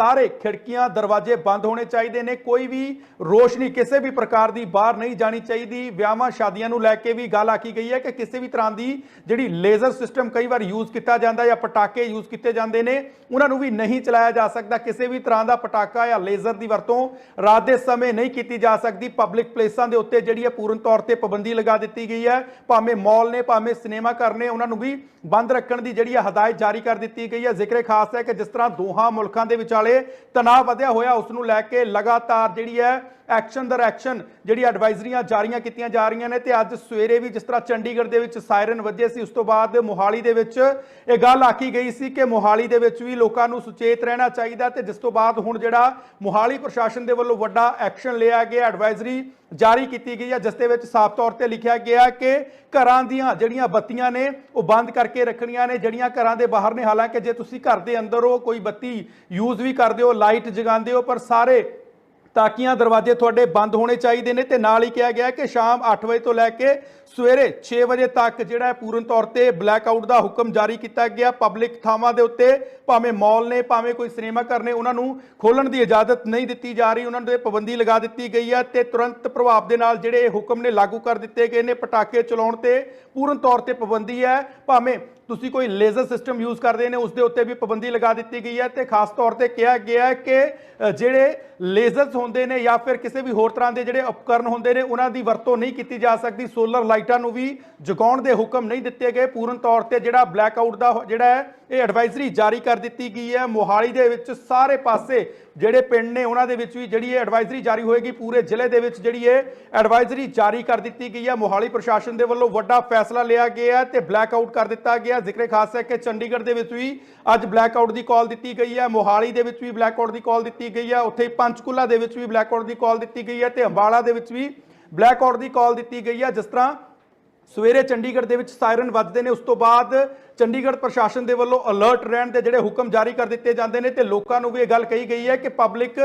ਸਾਰੇ ਖਿੜਕੀਆਂ, ਦਰਵਾਜ਼ੇ ਬੰਦ ਹੋਣੇ ਚਾਹੀਦੇ ਨੇ। ਕੋਈ ਵੀ ਰੋਸ਼ਨੀ ਕਿਸੇ ਵੀ ਪ੍ਰਕਾਰ ਦੀ ਬਾਹਰ ਨਹੀਂ ਜਾਣੀ ਚਾਹੀਦੀ। ਵਿਆਹਾਂ, ਸ਼ਾਦੀਆਂ ਨੂੰ ਲੈ ਕੇ ਵੀ ਗੱਲ ਆਖੀ ਗਈ ਹੈ ਕਿ ਕਿਸੇ ਵੀ ਤਰ੍ਹਾਂ ਦੀ ਜਿਹੜੀ ਲੇਜ਼ਰ ਸਿਸਟਮ ਕਈ ਵਾਰ ਯੂਜ਼ ਕੀਤਾ ਜਾਂਦਾ ਜਾਂ ਪਟਾਕੇ ਯੂਜ਼ ਕੀਤੇ ਜਾਂਦੇ ਨੇ, ਉਹਨਾਂ ਨੂੰ ਵੀ ਨਹੀਂ ਚਲਾਇਆ ਜਾ ਸਕਦਾ। ਕਿਸੇ ਵੀ ਤਰ੍ਹਾਂ ਦਾ ਪਟਾਕਾ ਜਾਂ ਲੇਜ਼ਰ ਦੀ ਵਰਤੋਂ ਰਾਤ ਦੇ ਸਮੇਂ ਨਹੀਂ ਕੀਤੀ ਜਾ ਸਕਦੀ। ਪਬਲਿਕ ਪਲੇਸਾਂ ਦੇ ਉੱਤੇ ਜਿਹੜੀ ਹੈ ਪੂਰਨ ਤੌਰ ਤੇ ਪਾਬੰਦੀ ਲਗਾ ਦਿੱਤੀ ਗਈ ਹੈ। ਭਾਵੇਂ ਮਾਲ ਨੇ, ਭਾਵੇਂ ਸਿਨੇਮਾ ਘਰ ਨੇ, ਉਹਨਾਂ ਨੂੰ ਵੀ ਬੰਦ ਰੱਖਣ ਦੀ ਜਿਹੜੀ ਹੈ ਹਦਾਇਤ ਜਾਰੀ ਕਰ ਦਿੱਤੀ ਗਈ ਹੈ। ਜ਼ਿਕਰੇ ਖਾਸ ਹੈ ਕਿ ਜਿਸ ਤਰ੍ਹਾਂ ਦੋਹਾਂ ਮੁਲਕਾਂ ਦੇ ਵਿਚਾਲੇ ਤਣਾਅ ਵਧਿਆ ਹੋਇਆ ਉਸ ਨੂੰ ਲੈ ਕੇ ਲਗਾਤਾਰ ਜਿਹੜੀ ਹੈ ਐਕਸ਼ਨ ਦਰ ਐਕਸ਼ਨ ਜਿਹੜੀ ਐਡਵਾਈਜ਼ਰੀਆਂ ਜਾਰੀਆਂ ਕੀਤੀਆਂ ਜਾ ਰਹੀਆਂ ਨੇ ਤੇ ਅੱਜ ਸਵੇਰੇ ਵੀ ਜਿਸ ਤਰ੍ਹਾਂ ਚੰਡੀਗੜ੍ਹ ਦੇ ਵਿੱਚ ਸਾਇਰਨ ਵੱਜੇ ਸੀ, ਉਸ ਤੋਂ ਬਾਅਦ ਮੋਹਾਲੀ ਦੇ ਵਿੱਚ ਇਹ ਗੱਲ ਆਖੀ ਗਈ ਸੀ ਕਿ ਮੋਹਾਲੀ ਦੇ ਵਿੱਚ ਵੀ ਲੋਕਾਂ ਨੂੰ ਸੁਚੇਤ ਰਹਿਣਾ ਚਾਹੀਦਾ ਤੇ ਜਿਸ ਤੋਂ ਬਾਅਦ ਹੁਣ ਜਿਹੜਾ ਮੋਹਾਲੀ ਪ੍ਰਸ਼ਾਸਨ ਦੇ ਵੱਲੋਂ ਵੱਡਾ ਐਕਸ਼ਨ ਲਿਆ ਗਿਆ, ਐਡਵਾਈਜ਼ਰੀ ਜਾਰੀ ਕੀਤੀ ਗਈ ਹੈ, ਜਿਸ ਦੇ ਵਿੱਚ ਸਾਫ਼ ਤੌਰ ਤੇ ਲਿਖਿਆ ਗਿਆ ਕਿ ਘਰਾਂ ਦੀਆਂ ਜਿਹੜੀਆਂ ਬੱਤੀਆਂ ਨੇ, ਉਹ ਬੰਦ ਕਰਕੇ ਰੱਖਣੀਆਂ ਨੇ, ਜਿਹੜੀਆਂ ਘਰਾਂ ਦੇ ਬਾਹਰ ਨੇ, ਹਾਲਾਂਕਿ ਜੇ ਤੁਸੀਂ ਘਰ ਦੇ ਅੰਦਰ ਹੋ ਕੋਈ ਬੱਤੀ ਯੂਜ਼ ਵੀ ਕਰਦੇ ਹੋ ਲਾਈਟ ਜਗਾਉਂਦੇ ਹੋ, ਪਰ ਸਾਰੇ ਤਾਕੀਆਂ ਦਰਵਾਜ਼ੇ ਤੁਹਾਡੇ ਬੰਦ ਹੋਣੇ ਚਾਹੀਦੇ ਨੇ ਤੇ ਨਾਲ ਹੀ ਕਿਹਾ ਗਿਆ ਕਿ ਸ਼ਾਮ 8 ਵਜੇ ਤੋਂ ਲੈ ਕੇ ਸਵੇਰੇ 6 ਵਜੇ ਤੱਕ ਜਿਹੜਾ ਹੈ ਪੂਰਨ ਤੌਰ ਤੇ ਬਲੈਕ ਆਊਟ ਦਾ ਹੁਕਮ ਜਾਰੀ ਕੀਤਾ ਗਿਆ। ਪਬਲਿਕ ਥਾਵਾਂ ਦੇ ਉੱਤੇ ਭਾਵੇਂ ਮਾਲ ਨੇ, ਭਾਵੇਂ ਕੋਈ ਸਿਨੇਮਾ ਘਰ ਨੇ, ਉਹਨਾਂ ਨੂੰ ਖੋਲਣ ਦੀ ਇਜਾਜ਼ਤ ਨਹੀਂ ਦਿੱਤੀ ਜਾ ਰਹੀ। ਉਹਨਾਂ ਦੇ ਪਾਬੰਦੀ ਲਗਾ ਦਿੱਤੀ ਗਈ ਹੈ ਤੇ ਤੁਰੰਤ ਪ੍ਰਭਾਵ ਦੇ ਨਾਲ ਜਿਹੜੇ ਇਹ ਹੁਕਮ ਨੇ ਲਾਗੂ ਕਰ ਦਿੱਤੇ ਗਏ ਨੇ। ਪਟਾਕੇ ਚਲਾਉਣ ਤੇ ਪੂਰਨ ਤੌਰ ਤੇ ਪਾਬੰਦੀ ਹੈ। ਭਾਵੇਂ ਤੁਸੀਂ ਕੋਈ ਲੇਜ਼ਰ ਸਿਸਟਮ ਯੂਜ਼ ਕਰਦੇ ਨੇ ਉਸ ਦੇ ਉੱਤੇ ਵੀ ਪਾਬੰਦੀ ਲਗਾ ਦਿੱਤੀ ਗਈ ਹੈ ਤੇ ਖਾਸ ਤੌਰ ਤੇ ਕਿਹਾ ਗਿਆ ਹੈ ਕਿ ਜਿਹੜੇ ਲੇਜ਼ਰਸ ਹੁੰਦੇ ਨੇ ਜਾਂ ਫਿਰ ਕਿਸੇ ਵੀ ਹੋਰ ਤਰ੍ਹਾਂ ਦੇ ਜਿਹੜੇ ਉਪਕਰਨ ਹੁੰਦੇ ਨੇ, ਉਹਨਾਂ ਦੀ ਵਰਤੋਂ ਨਹੀਂ ਕੀਤੀ ਜਾ ਸਕਦੀ। ਸੋਲਰ ਲਾਈਟਾਂ ਨੂੰ ਵੀ ਜਗਾਉਣ ਦੇ ਹੁਕਮ ਨਹੀਂ ਦਿੱਤੇ ਗਏ। ਪੂਰਨ ਤੌਰ ਤੇ ਜਿਹੜਾ ਬਲੈਕ ਆਊਟ ਦਾ ਜਿਹੜਾ ਹੈ, ਇਹ ਐਡਵਾਈਜ਼ਰੀ ਜਾਰੀ ਕਰ ਦਿੱਤੀ ਗਈ ਹੈ। ਮੋਹਾਲੀ ਦੇ ਵਿੱਚ ਸਾਰੇ ਪਾਸੇ ਜਿਹੜੇ ਪਿੰਡ ਨੇ, ਉਹਨਾਂ ਦੇ ਵਿੱਚ ਵੀ ਜਿਹੜੀ ਇਹ ਐਡਵਾਈਜ਼ਰੀ ਜਾਰੀ ਹੋਏਗੀ। ਪੂਰੇ ਜ਼ਿਲ੍ਹੇ ਦੇ ਵਿੱਚ ਜਿਹੜੀ ਇਹ ਐਡਵਾਈਜ਼ਰੀ ਜਾਰੀ ਕਰ ਦਿੱਤੀ ਗਈ ਹੈ। ਮੋਹਾਲੀ ਪ੍ਰਸ਼ਾਸਨ ਦੇ ਵੱਲੋਂ ਵੱਡਾ ਫੈਸਲਾ ਲਿਆ ਗਿਆ ਹੈ ਤੇ ਬਲੈਕ ਆਊਟ ਕਰ ਦਿੱਤਾ ਗਿਆ। ਜ਼ਿਕਰੇ ਖਾਸ ਹੈ ਕਿ ਚੰਡੀਗੜ੍ਹ ਦੇ ਵਿੱਚ ਵੀ ਅੱਜ ਬਲੈਕ ਆਊਟ ਦੀ ਕਾਲ ਦਿੱਤੀ ਗਈ ਹੈ। ਮੋਹਾਲੀ ਦੇ ਵਿੱਚ ਵੀ ਬਲੈਕ ਆਊਟ ਦੀ ਕਾਲ ਦਿੱਤੀ ਗਈ ਹੈ। ਉੱਥੇ ਪੰਚਕੂਲਾ ਦੇ ਵਿੱਚ ਵੀ ਬਲੈਕ ਆਊਟ ਦੀ ਕਾਲ ਦਿੱਤੀ ਗਈ ਹੈ ਤੇ ਅੰਬਾਲਾ ਦੇ ਵਿੱਚ ਵੀ ਬਲੈਕ ਆਊਟ ਦੀ ਕਾਲ ਦਿੱਤੀ ਗਈ ਹੈ। ਜਿਸ ਤਰ੍ਹਾਂ ਸਵੇਰੇ ਚੰਡੀਗੜ੍ਹ ਦੇ ਵਿੱਚ ਸਾਇਰਨ ਵੱਜਦੇ ਨੇ ਉਸ ਤੋਂ ਬਾਅਦ ਚੰਡੀਗੜ੍ਹ ਪ੍ਰਸ਼ਾਸਨ ਦੇ ਵੱਲੋਂ ਅਲਰਟ ਰਹਿਣ ਦੇ ਜਿਹੜੇ ਹੁਕਮ ਜਾਰੀ ਕਰ ਦਿੱਤੇ ਜਾਂਦੇ ਨੇ ਤੇ ਲੋਕਾਂ ਨੂੰ ਵੀ ਇਹ ਗੱਲ ਕਹੀ ਗਈ ਹੈ ਕਿ ਪਬਲਿਕ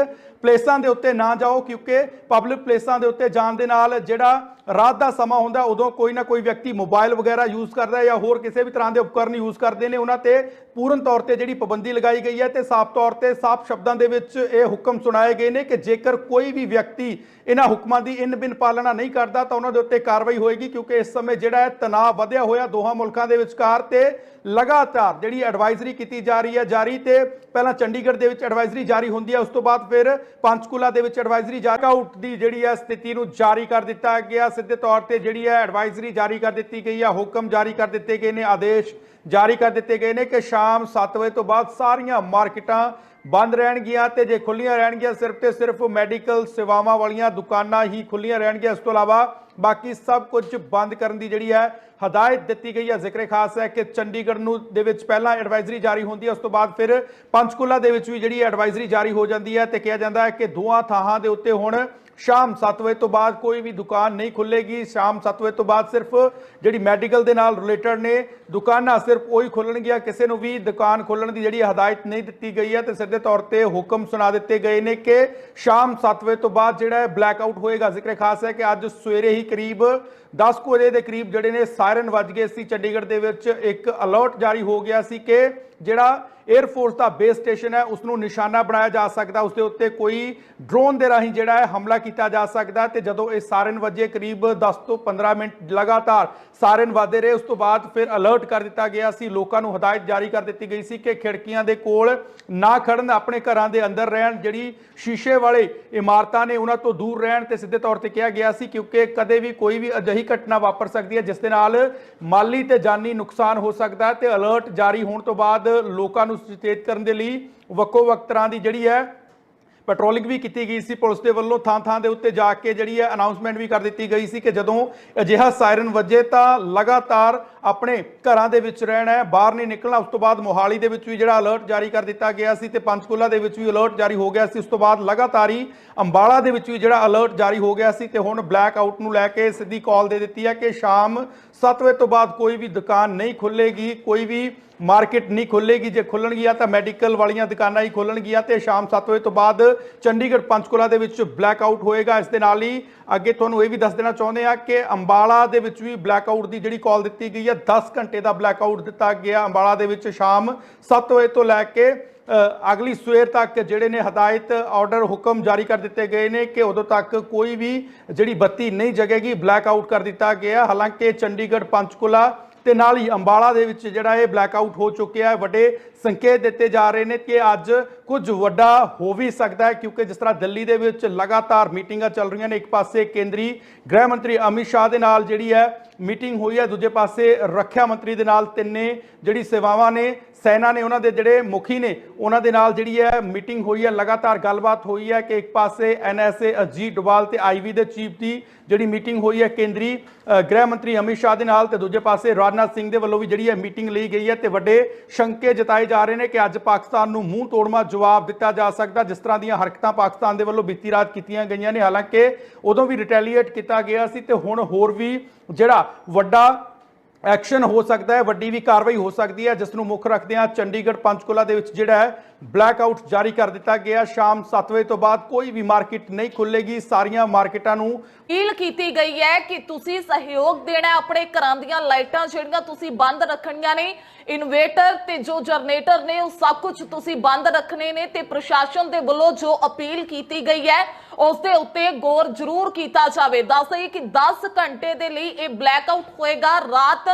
ਪਲੇਸਾਂ ਦੇ ਉੱਤੇ ਨਾ ਜਾਓ, ਕਿਉਂਕਿ ਪਬਲਿਕ ਪਲੇਸਾਂ ਦੇ ਉੱਤੇ ਜਾਣ ਦੇ ਨਾਲ ਜਿਹੜਾ ਰਾਤ ਦਾ ਸਮਾਂ ਹੁੰਦਾ, ਉਦੋਂ ਕੋਈ ਨਾ ਕੋਈ ਵਿਅਕਤੀ ਮੋਬਾਈਲ ਵਗੈਰਾ ਯੂਜ਼ ਕਰਦਾ ਹੈ ਜਾਂ ਹੋਰ ਕਿਸੇ ਵੀ ਤਰ੍ਹਾਂ ਦੇ ਉਪਕਰਨ ਯੂਜ਼ ਕਰਦੇ ਨੇ, ਉਹਨਾਂ ਤੇ ਪੂਰਨ ਤੌਰ ਤੇ ਜਿਹੜੀ ਪਾਬੰਦੀ ਲਗਾਈ ਗਈ ਹੈ ਤੇ ਸਾਫ਼ ਤੌਰ ਤੇ ਸਾਫ਼ ਸ਼ਬਦਾਂ ਦੇ ਵਿੱਚ ਇਹ ਹੁਕਮ ਸੁਣਾਏ ਗਏ ਨੇ ਕਿ ਜੇਕਰ ਕੋਈ ਵੀ ਵਿਅਕਤੀ ਇਹਨਾਂ ਹੁਕਮਾਂ ਦੀ ਇਨ ਬਿਨ ਪਾਲਣਾ ਨਹੀਂ ਕਰਦਾ, ਤਾਂ ਉਹਨਾਂ ਦੇ ਉੱਤੇ ਕਾਰਵਾਈ ਹੋਏਗੀ, ਕਿਉਂਕਿ ਇਸ ਸਮੇਂ ਜਿਹੜਾ ਹੈ ਤਣਾਅ ਵਧਿਆ ਹੋਇਆ ਦੋਹਾਂ ਮੁਲਕਾਂ ਦੇ ਵਿਚਕਾਰ ਤੇ ਲਗਾਤਾਰ ਜਿਹੜੀ ਐਡਵਾਈਜ਼ਰੀ ਕੀਤੀ ਜਾ ਰਹੀ ਹੈ ਜਾਰੀ ਤੇ ਪਹਿਲਾਂ ਚੰਡੀਗੜ੍ਹ ਦੇ ਵਿੱਚ ਐਡਵਾਈਜ਼ਰੀ ਜਾਰੀ ਹੁੰਦੀ ਹੈ, ਉਸ ਤੋਂ ਬਾਅਦ ਫਿਰ ਪੰਚਕੂਲਾ ਦੇ ਵਿੱਚ ਐਡਵਾਈਜ਼ਰੀ ਜਾਰੀ ਆਊਟ ਦੀ ਜਿਹੜੀ ਹੈ ਸਥਿਤੀ ਨੂੰ ਜਾਰੀ ਕਰ ਦਿੱਤਾ ਗਿਆ। ਸਿੱਧੇ ਤੌਰ ਤੇ ਜਿਹੜੀ ਹੈ ਐਡਵਾਈਜ਼ਰੀ ਜਾਰੀ ਕਰ ਦਿੱਤੀ ਗਈ ਹੈ, ਹੁਕਮ ਜਾਰੀ ਕਰ ਦਿੱਤੇ ਗਏ ਨੇ, ਆਦੇਸ਼ ਜਾਰੀ ਕਰ ਦਿੱਤੇ ਗਏ ਨੇ ਕਿ ਸ਼ਾਮ 7 ਵਜੇ ਤੋਂ ਬਾਅਦ ਸਾਰੀਆਂ ਮਾਰਕੀਟਾਂ ਬੰਦ ਰਹਿਣਗੀਆਂ ਤੇ ਜੇ ਖੁੱਲੀਆਂ ਰਹਿਣਗੀਆਂ ਸਿਰਫ ਤੇ ਸਿਰਫ ਮੈਡੀਕਲ ਸੇਵਾਵਾਂ ਵਾਲੀਆਂ ਦੁਕਾਨਾਂ ਹੀ ਖੁੱਲੀਆਂ ਰਹਿਣਗੀਆਂ। ਇਸ ਤੋਂ ਇਲਾਵਾ ਬਾਕੀ ਸਭ ਕੁਝ ਬੰਦ ਕਰਨ ਦੀ ਜਿਹੜੀ ਹੈ ਹਦਾਇਤ ਦਿੱਤੀ ਗਈ ਹੈ। ਜ਼ਿਕਰੇ ਖਾਸ ਹੈ ਕਿ ਚੰਡੀਗੜ੍ਹ ਨੂੰ ਦੇ ਵਿੱਚ ਪਹਿਲਾਂ ਐਡਵਾਈਜ਼ਰੀ ਜਾਰੀ ਹੁੰਦੀ ਹੈ, ਉਸ ਤੋਂ ਬਾਅਦ ਫਿਰ ਪੰਚਕੂਲਾ ਦੇ ਵਿੱਚ ਵੀ ਜਿਹੜੀ ਐਡਵਾਈਜ਼ਰੀ ਜਾਰੀ ਹੋ ਜਾਂਦੀ ਹੈ ਤੇ ਕਿਹਾ ਜਾਂਦਾ ਹੈ ਕਿ ਦੋਹਾਂ ਥਾਵਾਂ ਦੇ ਉੱਤੇ ਹੁਣ ਸ਼ਾਮ 7 ਵਜੇ ਤੋਂ ਬਾਅਦ ਕੋਈ ਵੀ ਦੁਕਾਨ ਨਹੀਂ ਖੁੱਲੇਗੀ। ਸ਼ਾਮ 7 ਵਜੇ ਤੋਂ ਬਾਅਦ ਸਿਰਫ ਜਿਹੜੀ ਮੈਡੀਕਲ ਦੇ ਨਾਲ ਰਿਲੇਟਡ ਨੇ, ਦੁਕਾਨਾਂ ਸਿਰਫ ਉਹੀ ਖੁੱਲਣਗੀਆਂ। ਕਿਸੇ ਨੂੰ ਵੀ ਦੁਕਾਨ ਖੋਲਣ ਦੀ ਜਿਹੜੀ ਹਦਾਇਤ ਨਹੀਂ ਦਿੱਤੀ ਗਈ ਹੈ, ਤੇ ਸਿੱਧੇ ਤੌਰ ਤੇ ਹੁਕਮ ਸੁਣਾ ਦਿੱਤੇ ਗਏ ਨੇ ਕਿ ਸ਼ਾਮ 7 ਵਜੇ ਤੋਂ ਬਾਅਦ ਜਿਹੜਾ ਹੈ ਬਲੈਕ ਆਊਟ ਹੋਏਗਾ। ਜ਼ਿਕਰ ਖਾਸ ਹੈ ਕਿ ਅੱਜ ਸਵੇਰੇ ਹੀ ਕਰੀਬ 10 ਕੁ ਵਜੇ ਦੇ ਕਰੀਬ ਜਿਹੜੇ ਨੇ ਸਾਇਰਨ ਵੱਜ ਗਏ ਸੀ। ਚੰਡੀਗੜ੍ਹ ਦੇ ਵਿੱਚ ਇੱਕ ਅਲਰਟ ਜਾਰੀ ਹੋ ਗਿਆ ਸੀ ਕਿ ਜਿਹੜਾ 에ਅਰ ਫੋਰਸ ਦਾ ਬੇਸ ਸਟੇਸ਼ਨ ਹੈ ਉਸ ਨੂੰ ਨਿਸ਼ਾਨਾ ਬਣਾਇਆ ਜਾ ਸਕਦਾ। ਉਸ ਦੇ ਉੱਤੇ ਕੋਈ ਡਰੋਨ ਦੇ ਰਾਹੀਂ ਜਿਹੜਾ ਹੈ ਹਮਲਾ ਕੀਤਾ ਜਾ ਸਕਦਾ ਤੇ ਜਦੋਂ ਇਹ ਸਾਇਰਨ ਵੱਜੇ ਕਰੀਬ 10 ਤੋਂ 15 ਮਿੰਟ ਲਗਾਤਾਰ ਸਾਇਰਨ ਵੱਜਦੇ ਰਹੇ, ਉਸ ਤੋਂ ਬਾਅਦ ਫਿਰ ਅਲਰਟ ਕਰ ਦਿੱਤਾ ਗਿਆ ਸੀ। ਲੋਕਾਂ ਨੂੰ ਹਦਾਇਤ ਜਾਰੀ ਕਰ ਦਿੱਤੀ ਗਈ ਸੀ ਕਿ ਖਿੜਕੀਆਂ ਦੇ ਕੋਲ ਨਾ ਖੜਨ, ਆਪਣੇ ਘਰਾਂ ਦੇ ਅੰਦਰ ਰਹਿਣ। ਜਿਹੜੀ ਸ਼ੀਸ਼ੇ ਵਾਲੇ ਇਮਾਰਤਾਂ ਨੇ, ਉਹਨਾਂ ਤੋਂ ਦੂਰ ਰਹਿਣ ਤੇ ਸਿੱਧੇ ਤੌਰ ਤੇ ਕਿਹਾ ਗਿਆ ਸੀ, ਕਿਉਂਕਿ ਕਦੇ ਵੀ ਕੋਈ ਵੀ ਅਜਿਹੀ ਘਟਨਾ ਵਾਪਰ ਸਕਦੀ ਹੈ, ਜਿਸ ਦੇ ਨਾਲ ਮਾਲੀ ਤੇ ਜਾਨੀ ਨੁਕਸਾਨ ਹੋ ਸਕਦਾ ਹੈ ਤੇ ਅਲਰਟ ਜਾਰੀ ਹੋਣ ਤੋਂ ਬਾਅਦ ਲੋਕਾਂ ਨੂੰ ਸੁਚੇਤ ਕਰਨ ਦੇ ਲਈ ਵੱਖੋ ਵੱਖ ਤਰ੍ਹਾਂ ਦੀ ਜਿਹੜੀ ਹੈ ਪੈਟਰੋਲਿੰਗ ਵੀ ਕੀਤੀ ਗਈ ਸੀ। ਪੁਲਿਸ ਦੇ ਵੱਲੋਂ ਥਾਂ ਥਾਂ ਦੇ ਉੱਤੇ ਜਾ ਕੇ ਜਿਹੜੀ ਹੈ ਅਨਾਉਂਸਮੈਂਟ ਵੀ ਕਰ ਦਿੱਤੀ ਗਈ ਸੀ ਕਿ ਜਦੋਂ ਅਜਿਹਾ ਸਾਇਰਨ ਵੱਜੇ ਤਾਂ ਲਗਾਤਾਰ ਆਪਣੇ ਘਰਾਂ ਦੇ ਵਿੱਚ ਰਹਿਣਾ ਹੈ, ਬਾਹਰ ਨਹੀਂ ਨਿਕਲਣਾ, ਉਸ ਤੋਂ ਬਾਅਦ ਮੋਹਾਲੀ ਦੇ ਵਿੱਚ ਵੀ ਜਿਹੜਾ ਅਲਰਟ ਜਾਰੀ ਕਰ ਦਿੱਤਾ ਗਿਆ ਸੀ ਤੇ ਪੰਚਕੂਲਾ ਦੇ ਵਿੱਚ ਵੀ ਅਲਰਟ ਜਾਰੀ ਹੋ ਗਿਆ ਸੀ, ਉਸ ਤੋਂ ਬਾਅਦ ਲਗਾਤਾਰ ਹੀ ਅੰਬਾਲਾ ਦੇ ਵਿੱਚ ਵੀ ਜਿਹੜਾ ਅਲਰਟ ਜਾਰੀ ਹੋ ਗਿਆ ਸੀ ਤੇ ਹੁਣ ਬਲੈਕ ਆਊਟ ਨੂੰ ਲੈ ਕੇ ਸਿੱਧੀ ਕਾਲ ਦੇ ਦਿੱਤੀ ਹੈ ਕਿ ਸ਼ਾਮ 7 ਵਜੇ ਤੋਂ ਬਾਅਦ ਕੋਈ ਵੀ ਦੁਕਾਨ ਨਹੀਂ ਖੁੱਲੇਗੀ ਕੋਈ ਵੀ ਮਾਰਕੀਟ ਨਹੀਂ ਖੁੱਲੇਗੀ ਜੇ ਖੁੱਲਣਗੀਆਂ ਤਾਂ ਮੈਡੀਕਲ ਵਾਲੀਆਂ ਦੁਕਾਨਾਂ ਹੀ ਖੁੱਲਣਗੀਆਂ ਤੇ ਸ਼ਾਮ 7 ਵਜੇ ਤੋਂ ਬਾਅਦ ਚੰਡੀਗੜ੍ਹ ਪੰਚਕੂਲਾ ਦੇ ਵਿੱਚ ਬਲੈਕ ਆਊਟ ਹੋਏਗਾ। ਇਸ ਦੇ ਨਾਲ ਹੀ ਅੱਗੇ ਤੁਹਾਨੂੰ ਇਹ ਵੀ ਦੱਸ ਦੇਣਾ ਚਾਹੁੰਦੇ ਆ ਕਿ ਅੰਬਾਲਾ ਦੇ ਵਿੱਚ ਵੀ ਬਲੈਕ ਆਊਟ ਦੀ ਜਿਹੜੀ ਕਾਲ ਦਿੱਤੀ ਗਈ ਹੈ 10 ਘੰਟੇ ਦਾ ਬਲੈਕ ਆਊਟ ਦਿੱਤਾ ਗਿਆ ਅੰਬਾਲਾ ਦੇ ਵਿੱਚ ਸ਼ਾਮ 7 ਵਜੇ ਤੋਂ ਲੈ ਕੇ ਅ, ਅਗਲੀ ਸਵੇਰ ਤੱਕ ਜਿਹੜੇ ਨੇ ਹਦਾਇਤ ਆਰਡਰ ਹੁਕਮ ਜਾਰੀ ਕਰ ਦਿੱਤੇ ਗਏ ਨੇ ਕਿ ਉਦੋਂ ਤੱਕ ਕੋਈ ਵੀ ਜਿਹੜੀ ਬੱਤੀ ਨਹੀਂ ਜਗੇਗੀ ਬਲੈਕ ਆਊਟ ਕਰ ਦਿੱਤਾ ਗਿਆ। ਹਾਲਾਂਕਿ ਚੰਡੀਗੜ੍ਹ ਪੰਚਕੁਲਾ ਤੇ ਨਾਲ ਹੀ ਅੰਬਾਲਾ ਦੇ ਵਿੱਚ ਜਿਹੜਾ ਇਹ ਬਲੈਕ ਆਊਟ ਹੋ ਚੁੱਕਿਆ ਹੈ। ਵੱਡੇ ਸੰਕੇਤ ਦਿੱਤੇ ਜਾ ਰਹੇ ਨੇ ਕਿ ਅੱਜ ਕੁਝ ਵੱਡਾ ਹੋ ਵੀ ਸਕਦਾ ਹੈ, ਕਿਉਂਕਿ ਜਿਸ ਤਰ੍ਹਾਂ ਦਿੱਲੀ ਦੇ ਵਿੱਚ ਲਗਾਤਾਰ ਮੀਟਿੰਗਾਂ ਚੱਲ ਰਹੀਆਂ ਨੇ, ਇੱਕ ਪਾਸੇ ਕੇਂਦਰੀ ਗ੍ਰਹਿ ਮੰਤਰੀ ਅਮਿਤ ਸ਼ਾਹ ਦੇ ਨਾਲ ਜਿਹੜੀ ਹੈ ਮੀਟਿੰਗ ਹੋਈ ਹੈ, ਦੂਜੇ ਪਾਸੇ ਰੱਖਿਆ ਮੰਤਰੀ ਦੇ ਨਾਲ ਤਿੰਨੇ ਜਿਹੜੀ ਸੇਵਾਵਾਂ ਨੇ ਸੈਨਾ ਨੇ ਉਹਨਾਂ ਦੇ ਜਿਹੜੇ ਮੁਖੀ ਨੇ, ਉਹਨਾਂ ਦੇ ਨਾਲ ਜਿਹੜੀ ਹੈ ਮੀਟਿੰਗ ਹੋਈ ਹੈ, ਲਗਾਤਾਰ ਗੱਲਬਾਤ ਹੋਈ ਹੈ ਕਿ ਇੱਕ ਪਾਸੇ ਐਨਐਸਏ ਅਜੀਤ ਡੋਵਾਲ ਤੇ ਆਈਵੀ ਦੇ ਚੀਫ ਦੀ ਜਿਹੜੀ ਮੀਟਿੰਗ ਹੋਈ ਹੈ, ਕੇਂਦਰੀ ਗ੍ਰਹਿ ਮੰਤਰੀ ਅਮਿਤ ਸ਼ਾਹ ਦੇ ਨਾਲ ਤੇ ਦੂਜੇ ਪਾਸੇ ਰਾਜਨਾਥ ਸਿੰਘ ਦੇ ਵੱਲੋਂ ਵੀ ਜਿਹੜੀ ਹੈ ਮੀਟਿੰਗ ਲਈ ਗਈ ਹੈ ਤੇ ਵੱਡੇ ਸ਼ੰਕੇ ਜਤਾਏ ਜਾ ਰਹੇ ਨੇ ਕਿ ਅੱਜ ਪਾਕਿਸਤਾਨ ਨੂੰ ਮੂੰਹ ਤੋੜਮਾ ਜਵਾਬ ਦਿੱਤਾ ਜਾ ਸਕਦਾ, ਜਿਸ ਤਰ੍ਹਾਂ ਦੀਆਂ ਹਰਕਤਾਂ ਪਾਕਿਸਤਾਨ ਦੇ ਵੱਲੋਂ ਬੀਤੀ ਰਾਤ ਕੀਤੀਆਂ ਗਈਆਂ ਨੇ। ਹਾਲਾਂਕਿ ਉਦੋਂ ਵੀ ਰਿਟੈਲੀਏਟ ਕੀਤਾ ਗਿਆ ਸੀ ਤੇ ਹੁਣ ਹੋਰ ਵੀ ਜਿਹੜਾ ਵੱਡਾ ਐਕਸ਼ਨ ਹੋ ਸਕਦਾ ਹੈ, ਵੱਡੀ ਵੀ ਕਾਰਵਾਈ ਹੋ ਸਕਦੀ ਹੈ ਜਿਸ ਨੂੰ ਮੁੱਖ ਰੱਖਦਿਆਂ ਚੰਡੀਗੜ੍ਹ ਪੰਚਕੁਲਾ ਦੇ ਵਿੱਚ ਜਿਹੜਾ ਹੈ ਬਲੈਕ ਜਾਰੀ ਕਰ ਦਿੱਤਾ ਗਿਆ। ਸ਼ਾਮ 7 ਵਜੇ ਤੋਂ ਬਾਅਦ ਕੋਈ ਵੀ ਮਾਰਕੀਟ ਨਹੀਂ ਖੁੱਲੇਗੀ। ਸਾਰੀਆਂ ਮਾਰਕੀਟਾਂ ਨੂੰ ਅਪੀਲ ਕੀਤੀ ਗਈ ਹੈ ਕਿ ਤੁਸੀਂ ਸਹਿਯੋਗ ਦੇਣਾ ਆਪਣੇ ਘਰਾਂ ਦੀਆਂ ਲਾਈਟਾਂ ਜਿਹੜੀਆਂ ਤੁਸੀਂ ਬੰਦ ਰੱਖਣੀਆਂ ਨੇ, ਇਨਵੇਟਰ ਤੇ ਜੋ ਜਨਰੇਟਰ ਨੇ, ਉਹ ਸਭ ਕੁਝ ਤੁਸੀਂ ਬੰਦ ਰੱਖਣੇ ਨੇ ਤੇ ਪ੍ਰਸ਼ਾਸਨ ਦੇ ਵੱਲੋਂ ਜੋ ਅਪੀਲ ਕੀਤੀ ਗਈ ਹੈ, ਉਸ ਦੇ ਉੱਤੇ ਗੌਰ ਜ਼ਰੂਰ ਕੀਤਾ ਜਾਵੇ। ਦੱਸ ਦਈਏ ਕਿ 10 ਘੰਟੇ ਦੇ ਲਈ ਇਹ ਬਲੈਕ ਆਊਟ ਹੋਏਗਾ। ਰਾਤ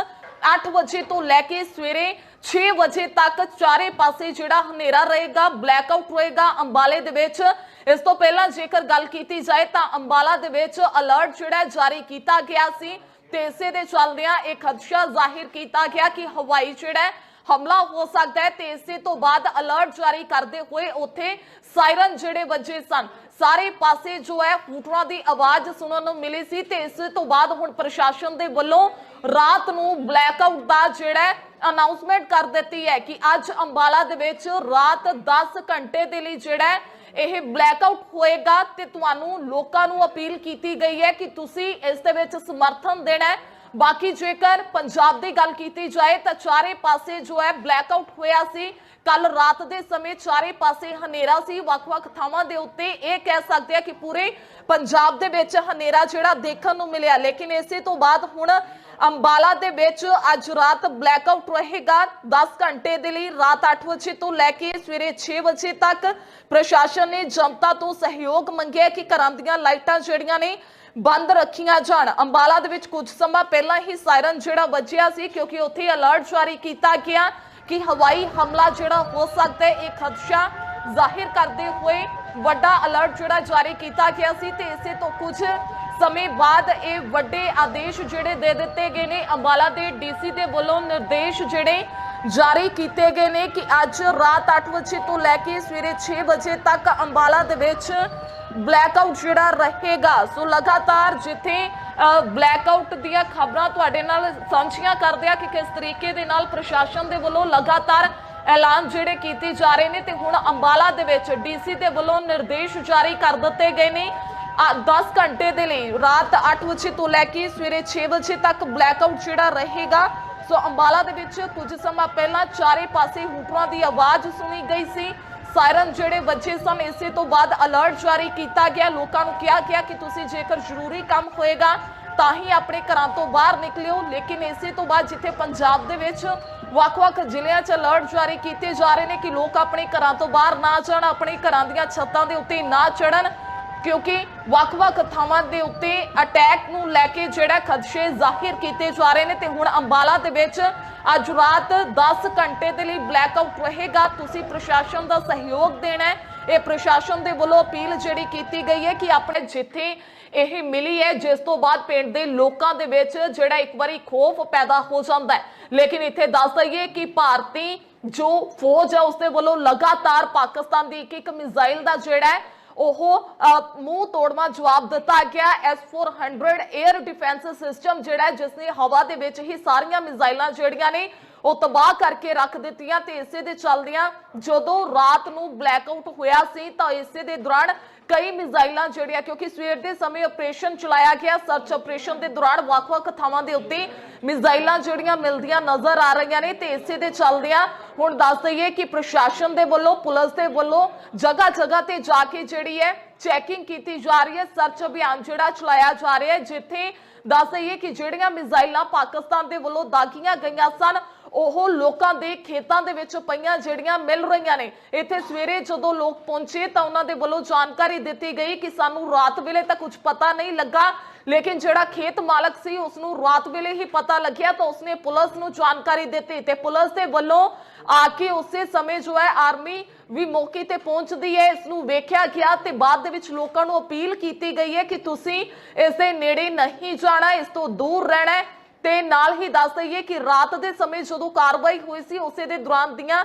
8 ਵਜੇ ਤੋਂ ਲੈ ਕੇ ਸਵੇਰੇ 6 ਵਜੇ ਤੱਕ ਚਾਰੇ ਪਾਸੇ ਜਿਹੜਾ ਹਨੇਰਾ ਰਹੇਗਾ ਬਲੈਕ ਆਊਟ ਹੋਏਗਾ ਅੰਬਾਲੇ ਦੇ ਵਿੱਚ। ਇਸ ਤੋਂ ਪਹਿਲਾਂ ਜੇਕਰ ਗੱਲ ਕੀਤੀ ਜਾਏ ਤਾਂ ਅੰਬਾਲਾ ਦੇ ਵਿੱਚ ਅਲਰਟ ਜਿਹੜਾ ਜਾਰੀ ਕੀਤਾ ਗਿਆ ਸੀ ਤੇ ਇਸੇ ਦੇ ਚੱਲਦਿਆਂ ਇਹ ਖਦਸ਼ਾ ਜ਼ਾਹਿਰ ਕੀਤਾ ਗਿਆ ਕਿ ਹਵਾਈ ਜਿਹੜਾ ਹਮਲਾ ਹੋ ਸਕਦਾ ਹੈ ਤੇ ਇਸੇ ਤੋਂ ਬਾਅਦ ਅਲਰਟ ਜਾਰੀ ਕਰਦੇ ਹੋਏ ਉੱਥੇ ਸਾਇਰਨ ਜਿਹੜੇ ਵੱਜੇ ਸਨ। ਸਾਰੇ ਪਾਸੇ ਜੋ ਹੈ ਹੂਟਰਾਂ ਦੀ ਆਵਾਜ਼ ਸੁਣਨ ਨੂੰ ਮਿਲੀ ਸੀ ਤੇ ਇਸ ਤੋਂ ਬਾਅਦ ਹੁਣ ਪ੍ਰਸ਼ਾਸਨ ਦੇ ਵੱਲੋਂ ਰਾਤ ਨੂੰ ਬਲੈਕ ਆਊਟ ਦਾ ਜਿਹੜਾ ਅਨਾਉਂਸਮੈਂਟ ਕਰ ਦਿੱਤੀ ਹੈ ਕਿ ਅੱਜ ਅੰਬਾਲਾ ਦੇ ਵਿੱਚ ਰਾਤ 10 ਘੰਟੇ ਦੇ ਲਈ ਜਿਹੜਾ ਇਹ ਬਲੈਕ ਆਊਟ ਹੋਏਗਾ ਤੇ ਤੁਹਾਨੂੰ ਲੋਕਾਂ ਨੂੰ ਅਪੀਲ ਕੀਤੀ ਗਈ ਹੈ ਕਿ ਤੁਸੀਂ ਇਸ ਦੇ ਵਿੱਚ ਸਮਰਥਨ ਦੇਣਾ ਹੈ। ਬਾਕੀ ਜੇਕਰ ਪੰਜਾਬ ਦੀ ਗੱਲ ਕੀਤੀ ਜਾਏ ਤਾਂ ਚਾਰੇ ਪਾਸੇ ਜੋ ਹੈ ਬਲੈਕ ਆਊਟ ਹੋਇਆ ਸੀ। ਕੱਲ ਰਾਤ ਦੇ ਸਮੇਂ ਚਾਰੇ ਪਾਸੇ ਹਨੇਰਾ ਸੀ। ਵੱਖ-ਵੱਖ ਥਾਵਾਂ ਦੇ ਉੱਤੇ ਇਹ ਕਹਿ ਸਕਦੇ ਆ ਕਿ ਪੂਰੇ ਪੰਜਾਬ ਦੇ ਵਿੱਚ ਹਨੇਰਾ ਜਿਹੜਾ ਦੇਖਣ ਨੂੰ ਮਿਲਿਆ। ਲੇਕਿਨ ਇਸੇ ਤੋਂ ਬਾਅਦ ਹੁਣ ਅੰਬਾਲਾ ਦੇ ਵਿੱਚ ਅੱਜ ਰਾਤ ਬਲੈਕ ਆਊਟ ਰਹੇਗਾ। 10 ਘੰਟੇ ਦੇ ਲਈ ਰਾਤ 8 ਵਜੇ ਤੋਂ ਲੈ ਕੇ ਸਵੇਰੇ 6 ਵਜੇ ਤੱਕ ਪ੍ਰਸ਼ਾਸਨ ਨੇ ਜਨਤਾ ਤੋਂ ਸਹਿਯੋਗ ਮੰਗਿਆ ਕਿ ਘਰਾਂ ਦੀਆਂ ਲਾਈਟਾਂ ਜਿਹੜੀਆਂ ਨੇ ਬੰਦ ਰੱਖੀਆਂ ਜਾਣ। ਅੰਬਾਲਾ ਦੇ ਵਿੱਚ ਕੁਝ ਸਮਾਂ ਪਹਿਲਾਂ ਹੀ ਸਾਇਰਨ ਜਿਹੜਾ ਵੱਜਿਆ ਸੀ ਕਿਉਂਕਿ ਉੱਥੇ ਅਲਰਟ ਜਾਰੀ ਕੀਤਾ ਗਿਆ ਕਿ ਹਵਾਈ ਹਮਲਾ ਜਿਹੜਾ ਹੋ ਸਕਦਾ ਹੈ, ਇਹ ਖਦਸ਼ਾ ਜ਼ਾਹਿਰ ਕਰਦੇ ਹੋਏ ਵੱਡਾ ਅਲਰਟ ਜਿਹੜਾ ਜਾਰੀ ਕੀਤਾ ਗਿਆ ਸੀ ਤੇ ਇਸੇ ਤੋਂ ਕੁਝ ਸਮੇਂ ਬਾਅਦ ਇਹ ਵੱਡੇ ਆਦੇਸ਼ ਜਿਹੜੇ ਦੇ ਦਿੱਤੇ ਗਏ ਨੇ, ਅੰਬਾਲਾ ਦੇ ਡੀਸੀ ਦੇ ਵੱਲੋਂ ਨਿਰਦੇਸ਼ ਜਿਹੜੇ ਜਾਰੀ ਕੀਤੇ ਗਏ ਨੇ ਕਿ ਅੱਜ ਰਾਤ 8 ਵਜੇ ਤੋਂ ਲੈ ਕੇ ਸਵੇਰੇ 6 ਵਜੇ ਤੱਕ ਅੰਬਾਲਾ ਦੇ ਵਿੱਚ ਬਲੈਕ ਆਊਟ ਜਿਹੜਾ ਰਹੇਗਾ। ਸੋ ਲਗਾਤਾਰ ਜਿੱਥੇ ਬਲੈਕ ਆਊਟ ਦੀਆਂ ਖਬਰਾਂ ਤੁਹਾਡੇ ਨਾਲ ਸਾਂਝੀਆਂ ਕਰਦੇ ਆ ਕਿ ਕਿਸ ਤਰੀਕੇ ਦੇ ਨਾਲ ਪ੍ਰਸ਼ਾਸਨ ਦੇ ਵੱਲੋਂ ਲਗਾਤਾਰ ਐਲਾਨ ਜਿਹੜੇ ਕੀਤੇ ਜਾ ਰਹੇ ਨੇ ਤੇ ਹੁਣ ਅੰਬਾਲਾ ਦੇ ਵਿੱਚ ਡੀਸੀ ਦੇ ਵੱਲੋਂ ਨਿਰਦੇਸ਼ ਜਾਰੀ ਕਰ ਦਿੱਤੇ ਗਏ ਨੇ। 10 ਘੰਟੇ ਦੇ ਲਈ ਰਾਤ 8 ਵਜੇ ਤੋਂ ਲੈ ਕੇ ਸਵੇਰੇ 6 ਵਜੇ ਤੱਕ ਬਲੈਕ ਆਊਟ ਜਿਹੜਾ ਰਹੇਗਾ। ਸੋ ਅੰਬਾਲਾ ਦੇ ਵਿੱਚ ਕੁਝ ਸਮਾਂ ਪਹਿਲਾਂ ਚਾਰੇ ਪਾਸੇ ਹੂਟਰਾਂ ਦੀ ਆਵਾਜ਼ ਸੁਣੀ ਗਈ ਸੀ। ਸਾਇਰਨ ਜਿਹੜੇ ਵੱਜੇ ਸਨ, ਇਸੇ ਤੋਂ ਬਾਅਦ ਅਲਰਟ ਜਾਰੀ ਕੀਤਾ ਗਿਆ। ਲੋਕਾਂ ਨੂੰ ਕਿਹਾ ਗਿਆ ਕਿ ਤੁਸੀਂ ਜੇਕਰ ਜ਼ਰੂਰੀ ਕੰਮ ਹੋਏਗਾ, ਤਾਂ ਹੀ ਆਪਣੇ ਘਰਾਂ ਤੋਂ ਬਾਹਰ ਨਿਕਲਿਓ। ਲੇਕਿਨ ਇਸੇ ਤੋਂ ਬਾਅਦ ਜਿੱਥੇ ਪੰਜਾਬ ਦੇ ਵਿੱਚ ਵੱਖ-ਵੱਖ ਜ਼ਿਲ੍ਹਿਆਂ 'ਚ ਅਲਰਟ ਜਾਰੀ ਕੀਤੇ ਜਾ ਰਹੇ ਨੇ ਕਿ ਲੋਕ ਆਪਣੇ ਘਰਾਂ ਤੋਂ ਬਾਹਰ ਨਾ ਜਾਣ, ਆਪਣੇ ਘਰਾਂ ਦੀਆਂ ਛੱਤਾਂ ਦੇ ਉੱਤੇ ਨਾ ਚੜਨ ਕਿਉਂਕਿ ਵੱਖ-ਵੱਖ ਥਾਵਾਂ ਦੇ ਉੱਤੇ ਅਟੈਕ ਨੂੰ ਲੈ ਕੇ ਜਿਹੜਾ ਖਦਸ਼ੇ ਜ਼ਾਹਿਰ ਕੀਤੇ ਜਾ ਰਹੇ ਨੇ ਤੇ ਹੁਣ ਅੰਬਾਲਾ ਦੇ ਵਿੱਚ ਅੱਜ ਰਾਤ 10 ਘੰਟੇ ਦੇ ਲਈ ਬਲੈਕ ਆਊਟ ਰਹੇਗਾ। ਤੁਸੀਂ ਪ੍ਰਸ਼ਾਸਨ ਦਾ ਸਹਿਯੋਗ ਦੇਣਾ ਹੈ। ਇਹ ਪ੍ਰਸ਼ਾਸਨ ਦੇ ਵੱਲੋਂ ਅਪੀਲ ਜਿਹੜੀ ਕੀਤੀ ਗਈ ਹੈ ਕਿ ਆਪਣੇ ਜਿੱਥੇ ਇਹ ਮਿਲੀ ਹੈ, ਜਿਸ ਤੋਂ ਬਾਅਦ ਪਿੰਡ ਦੇ ਲੋਕਾਂ ਦੇ ਵਿੱਚ ਜਿਹੜਾ ਇੱਕ ਵਾਰੀ ਖੋਫ ਪੈਦਾ ਹੋ ਜਾਂਦਾ ਹੈ। ਲੇਕਿਨ ਇੱਥੇ ਦੱਸ ਦਈਏ ਕਿ ਭਾਰਤੀ ਜੋ ਫੌਜ ਹੈ ਉਸ ਦੇ ਵੱਲੋਂ ਲਗਾਤਾਰ ਪਾਕਿਸਤਾਨ ਦੀ ਇੱਕ ਇੱਕ ਮਿਜ਼ਾਈਲ ਦਾ ਜਿਹੜਾ ਉਹ ਮੂੰਹ ਤੋੜਵਾ ਜਵਾਬ ਦਿੱਤਾ ਗਿਆ। S400 에ਅਰ ਡਿਫੈਂਸ ਸਿਸਟਮ ਜਿਹੜਾ ਹੈ, ਜਿਸ ਨੇ ਹਵਾ ਦੇ ਵਿੱਚ ਹੀ ਸਾਰੀਆਂ ਮਿਜ਼ਾਈਲਾਂ ਜਿਹੜੀਆਂ ਨੇ ਉਹ ਤਬਾਹ ਕਰਕੇ ਰੱਖ ਦਿੱਤੀਆਂ ਤੇ ਇਸੇ ਦੇ ਚੱਲਦਿਆਂ ਜਦੋਂ ਰਾਤ ਨੂੰ ਬਲੈਕ ਆਊਟ ਹੋਇਆ ਸੀ ਤਾਂ ਇਸੇ ਦੇ ਦੌਰਾਨ ਕਈ ਮਿਜ਼ਾਈਲਾਂ ਜਿਹੜੀਆਂ ਕਿਉਂਕਿ ਸਵੇਰ ਦੇ ਸਮੇਂ ਆਪਰੇਸ਼ਨ ਚਲਾਇਆ ਗਿਆ ਸਰਚ ਆਪਰੇਸ਼ਨ ਦੇ ਦੌਰਾਨ ਵੱਖ-ਵੱਖ ਥਾਵਾਂ ਦੇ ਉੱਤੇ ਮਿਜ਼ਾਈਲਾਂ ਜਿਹੜੀਆਂ ਮਿਲਦੀਆਂ ਨਜ਼ਰ ਆ ਰਹੀਆਂ ਨੇ ਤੇ ਇਸੇ ਦੇ ਚੱਲਦਿਆਂ ਹੁਣ ਦੱਸ ਦਈਏ ਕਿ ਪ੍ਰਸ਼ਾਸਨ ਦੇ ਵੱਲੋਂ, ਪੁਲਿਸ ਦੇ ਵੱਲੋਂ ਜਗ੍ਹਾ ਜਗ੍ਹਾ ਤੇ ਜਾ ਕੇ ਜਿਹੜੀ ਹੈ ਚੈਕਿੰਗ ਕੀਤੀ ਜਾ ਰਹੀ ਹੈ ਸਰਚ ਅਭਿਆਨ ਜਿਹੜਾ ਚਲਾਇਆ ਜਾ ਰਿਹਾ ਹੈ, ਜਿੱਥੇ ਦੱਸ ਦਈਏ ਕਿ ਜਿਹੜੀਆਂ ਮਿਜ਼ਾਈਲਾਂ ਪਾਕਿਸਤਾਨ ਦੇ ਵੱਲੋਂ ਦਾਗੀਆਂ ਗਈਆਂ ਸਨ ਉਹ ਲੋਕਾਂ ਦੇ ਖੇਤਾਂ ਦੇ ਵਿੱਚ ਪਈਆਂ ਜਿਹੜੀਆਂ ਮਿਲ ਰਹੀਆਂ ਨੇ। ਇੱਥੇ ਸਵੇਰੇ ਜਦੋਂ ਲੋਕ ਪਹੁੰਚੇ ਤਾਂ ਉਹਨਾਂ ਦੇ ਵੱਲੋਂ ਜਾਣਕਾਰੀ ਦਿੱਤੀ ਗਈ ਕਿ ਸਾਨੂੰ ਰਾਤ ਵੇਲੇ ਤਾਂ ਕੁਝ ਪਤਾ ਨਹੀਂ ਲੱਗਾ, ਲੇਕਿਨ ਜਿਹੜਾ ਖੇਤ ਮਾਲਕ ਸੀ ਉਸ ਨੂੰ ਰਾਤ ਵੇਲੇ ਹੀ ਪਤਾ ਲੱਗਿਆ ਤਾਂ ਉਸਨੇ ਪੁਲਿਸ ਨੂੰ ਜਾਣਕਾਰੀ ਦਿੱਤੀ ਤੇ ਪੁਲਿਸ ਦੇ ਵੱਲੋਂ ਆ ਕੇ ਉਸੇ ਸਮੇਂ ਜੋ ਹੈ ਆਰਮੀ ਵੀ ਮੌਕੇ ਤੇ ਪਹੁੰਚਦੀ ਹੈ ਇਸ ਨੂੰ ਵੇਖਿਆ ਗਿਆ ਤੇ ਬਾਅਦ ਦੇ ਵਿੱਚ ਲੋਕਾਂ ਨੂੰ ਅਪੀਲ ਕੀਤੀ ਗਈ ਹੈ ਕਿ ਤੁਸੀਂ ਇਸ ਦੇ ਨੇੜੇ ਨਹੀਂ ਜਾਣਾ, ਇਸ ਤੋਂ ਦੂਰ ਰਹਿਣਾ ਹੈ। ਤੇ ਨਾਲ ਹੀ ਦੱਸ ਦਈਏ ਕਿ ਰਾਤ ਦੇ ਸਮੇਂ ਜਦੋਂ ਕਾਰਵਾਈ ਹੋਈ ਸੀ ਉਸੇ ਦੇ ਦੌਰਾਨ ਦੀਆਂ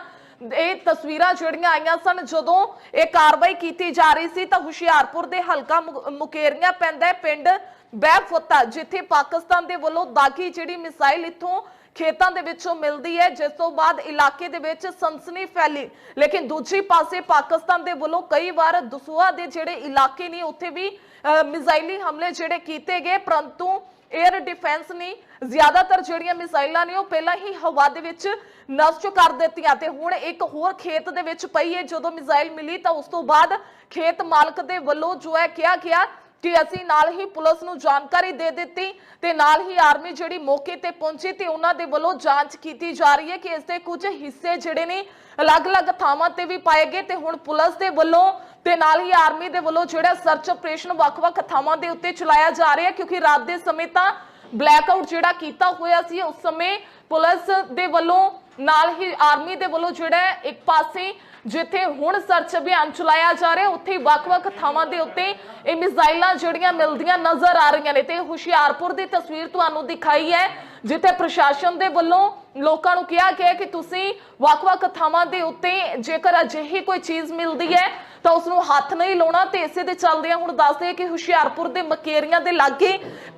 ਇਹ ਤਸਵੀਰਾਂ ਜਿਹੜੀਆਂ ਆਈਆਂ ਸਨ ਜਦੋਂ ਇਹ ਕਾਰਵਾਈ ਕੀਤੀ ਜਾ ਰਹੀ ਸੀ ਤਾਂ ਹੁਸ਼ਿਆਰਪੁਰ ਦੇ ਹਲਕਾ ਮੁਕੇਰੀਆਂ ਪੈਂਦਾ ਪਿੰਡ ਬੈਫੁੱਤਾ ਜਿੱਥੇ ਪਾਕਿਸਤਾਨ ਦੇ ਵੱਲੋਂ ਦਾਗੀ ਜਿਹੜੀ ਮਿਸਾਈਲ ਇੱਥੋਂ ਖੇਤਾਂ ਦੇ ਵਿੱਚੋਂ ਮਿਲਦੀ ਹੈ ਜਿਸ ਤੋਂ ਬਾਅਦ ਇਲਾਕੇ ਦੇ ਵਿੱਚ ਸਨਸਨੀ ਫੈਲੀ। ਲੇਕਿਨ ਦੂਜੀ ਪਾਸੇ ਪਾਕਿਸਤਾਨ ਦੇ ਵੱਲੋਂ ਕਈ ਵਾਰ ਦਸੂਆ ਦੇ ਜਿਹੜੇ ਇਲਾਕੇ ਨੇ ਉੱਥੇ ਵੀ ਅਹ, ਮਿਜ਼ਾਈਲੀ ਹਮਲੇ ਜਿਹੜੇ ਕੀਤੇ ਗਏ ਪਰੰਤੂ 에ਅਰ ਡਿਫੈਂਸ ਨੇ ਜ਼ਿਆਦਾਤਰ ਜਿਹੜੀਆਂ ਮਿਸਾਈਲਾਂ ਨੇ ਉਹ ਪਹਿਲਾਂ ਹੀ ਹਵਾ ਦੇ ਵਿੱਚ ਨਸ਼ਟ ਕਰ ਦਿੱਤੀਆਂ ਤੇ ਹੁਣ ਇੱਕ ਹੋਰ ਖੇਤ ਦੇ ਵਿੱਚ ਪਈ ਹੈ। ਜਦੋਂ ਮਿਸਾਈਲ ਮਿਲੀ ਤਾਂ ਉਸ ਤੋਂ ਬਾਅਦ ਖੇਤ ਮਾਲਕ ਦੇ ਵੱਲੋਂ ਜੋ ਹੈ ਕਿਹਾ ਗਿਆ ਕਿ ਅਸੀਂ ਨਾਲ ਹੀ ਪੁਲਿਸ ਨੂੰ ਜਾਣਕਾਰੀ ਦੇ ਦਿੱਤੀ ਤੇ ਨਾਲ ਹੀ ਆਰਮੀ ਜਿਹੜੀ ਮੌਕੇ ਤੇ ਪਹੁੰਚੀ ਤੇ ਉਹਨਾਂ ਦੇ ਵੱਲੋਂ ਜਾਂਚ ਕੀਤੀ ਜਾ ਰਹੀ ਹੈ ਕਿ ਇਸ ਦੇ ਕੁਝ ਹਿੱਸੇ ਜਿਹੜੇ ਨੇ ਅਲੱਗ-ਅਲੱਗ ਥਾਵਾਂ ਤੇ ਵੀ ਪਾਏ ਗਏ ਤੇ ਹੁਣ ਪੁਲਿਸ ਦੇ ਵੱਲੋਂ ਤੇ ਨਾਲ ਹੀ ਆਰਮੀ ਦੇ ਵੱਲੋਂ ਜਿਹੜਾ ਸਰਚ ਆਪਰੇਸ਼ਨ ਵੱਖ-ਵੱਖ ਥਾਵਾਂ ਦੇ ਉੱਤੇ ਚਲਾਇਆ ਜਾ ਰਿਹਾ ਕਿਉਂਕਿ ਰਾਤ ਦੇ ਸਮੇਂ ਤਾਂ ਬਲੈਕ ਆਊਟ ਜਿਹੜਾ ਕੀਤਾ ਹੋਇਆ ਸੀ, ਉਸ ਸਮੇਂ ਪੁਲਿਸ ਦੇ ਵੱਲੋਂ, ਨਾਲ ਹੀ ਆਰਮੀ ਦੇ ਵੱਲੋਂ ਜਿਹੜਾ ਇੱਕ ਪਾਸੇ ਜਿੱਥੇ ਹੁਣ ਸਰਚ ਅਭਿਆਨ ਚਲਾਇਆ ਜਾ ਰਿਹਾ, ਉੱਥੇ ਵੱਖ-ਵੱਖ ਥਾਵਾਂ ਦੇ ਉੱਤੇ ਇਹ ਮਿਜ਼ਾਈਲਾਂ ਜਿਹੜੀਆਂ ਮਿਲਦੀਆਂ ਨਜ਼ਰ ਆ ਰਹੀਆਂ ਨੇ। ਤੇ ਹੁਸ਼ਿਆਰਪੁਰ ਦੀ ਤਸਵੀਰ ਤੁਹਾਨੂੰ ਦਿਖਾਈ ਹੈ, ਜਿੱਥੇ ਪ੍ਰਸ਼ਾਸਨ ਦੇ ਵੱਲੋਂ ਲੋਕਾਂ ਨੂੰ ਕਿਹਾ ਗਿਆ ਕਿ ਤੁਸੀਂ ਵੱਖ-ਵੱਖ ਥਾਵਾਂ ਦੇ ਉੱਤੇ ਜੇਕਰ ਅਜਿਹੀ ਕੋਈ ਚੀਜ਼ ਮਿਲਦੀ ਹੈ ਤਾਂ ਉਸ ਨੂੰ ਹੱਥ ਨਹੀਂ ਲਾਉਣਾ ਤੇ ਇਸੇ ਦੇ ਚੱਲਦਿਆਂ ਹੁਣ ਦੱਸਦੇ ਕਿ ਹੁਸ਼ਿਆਰਪੁਰ ਦੇ ਮਕੇਰੀਆਂ ਦੇ ਲਾਗੇ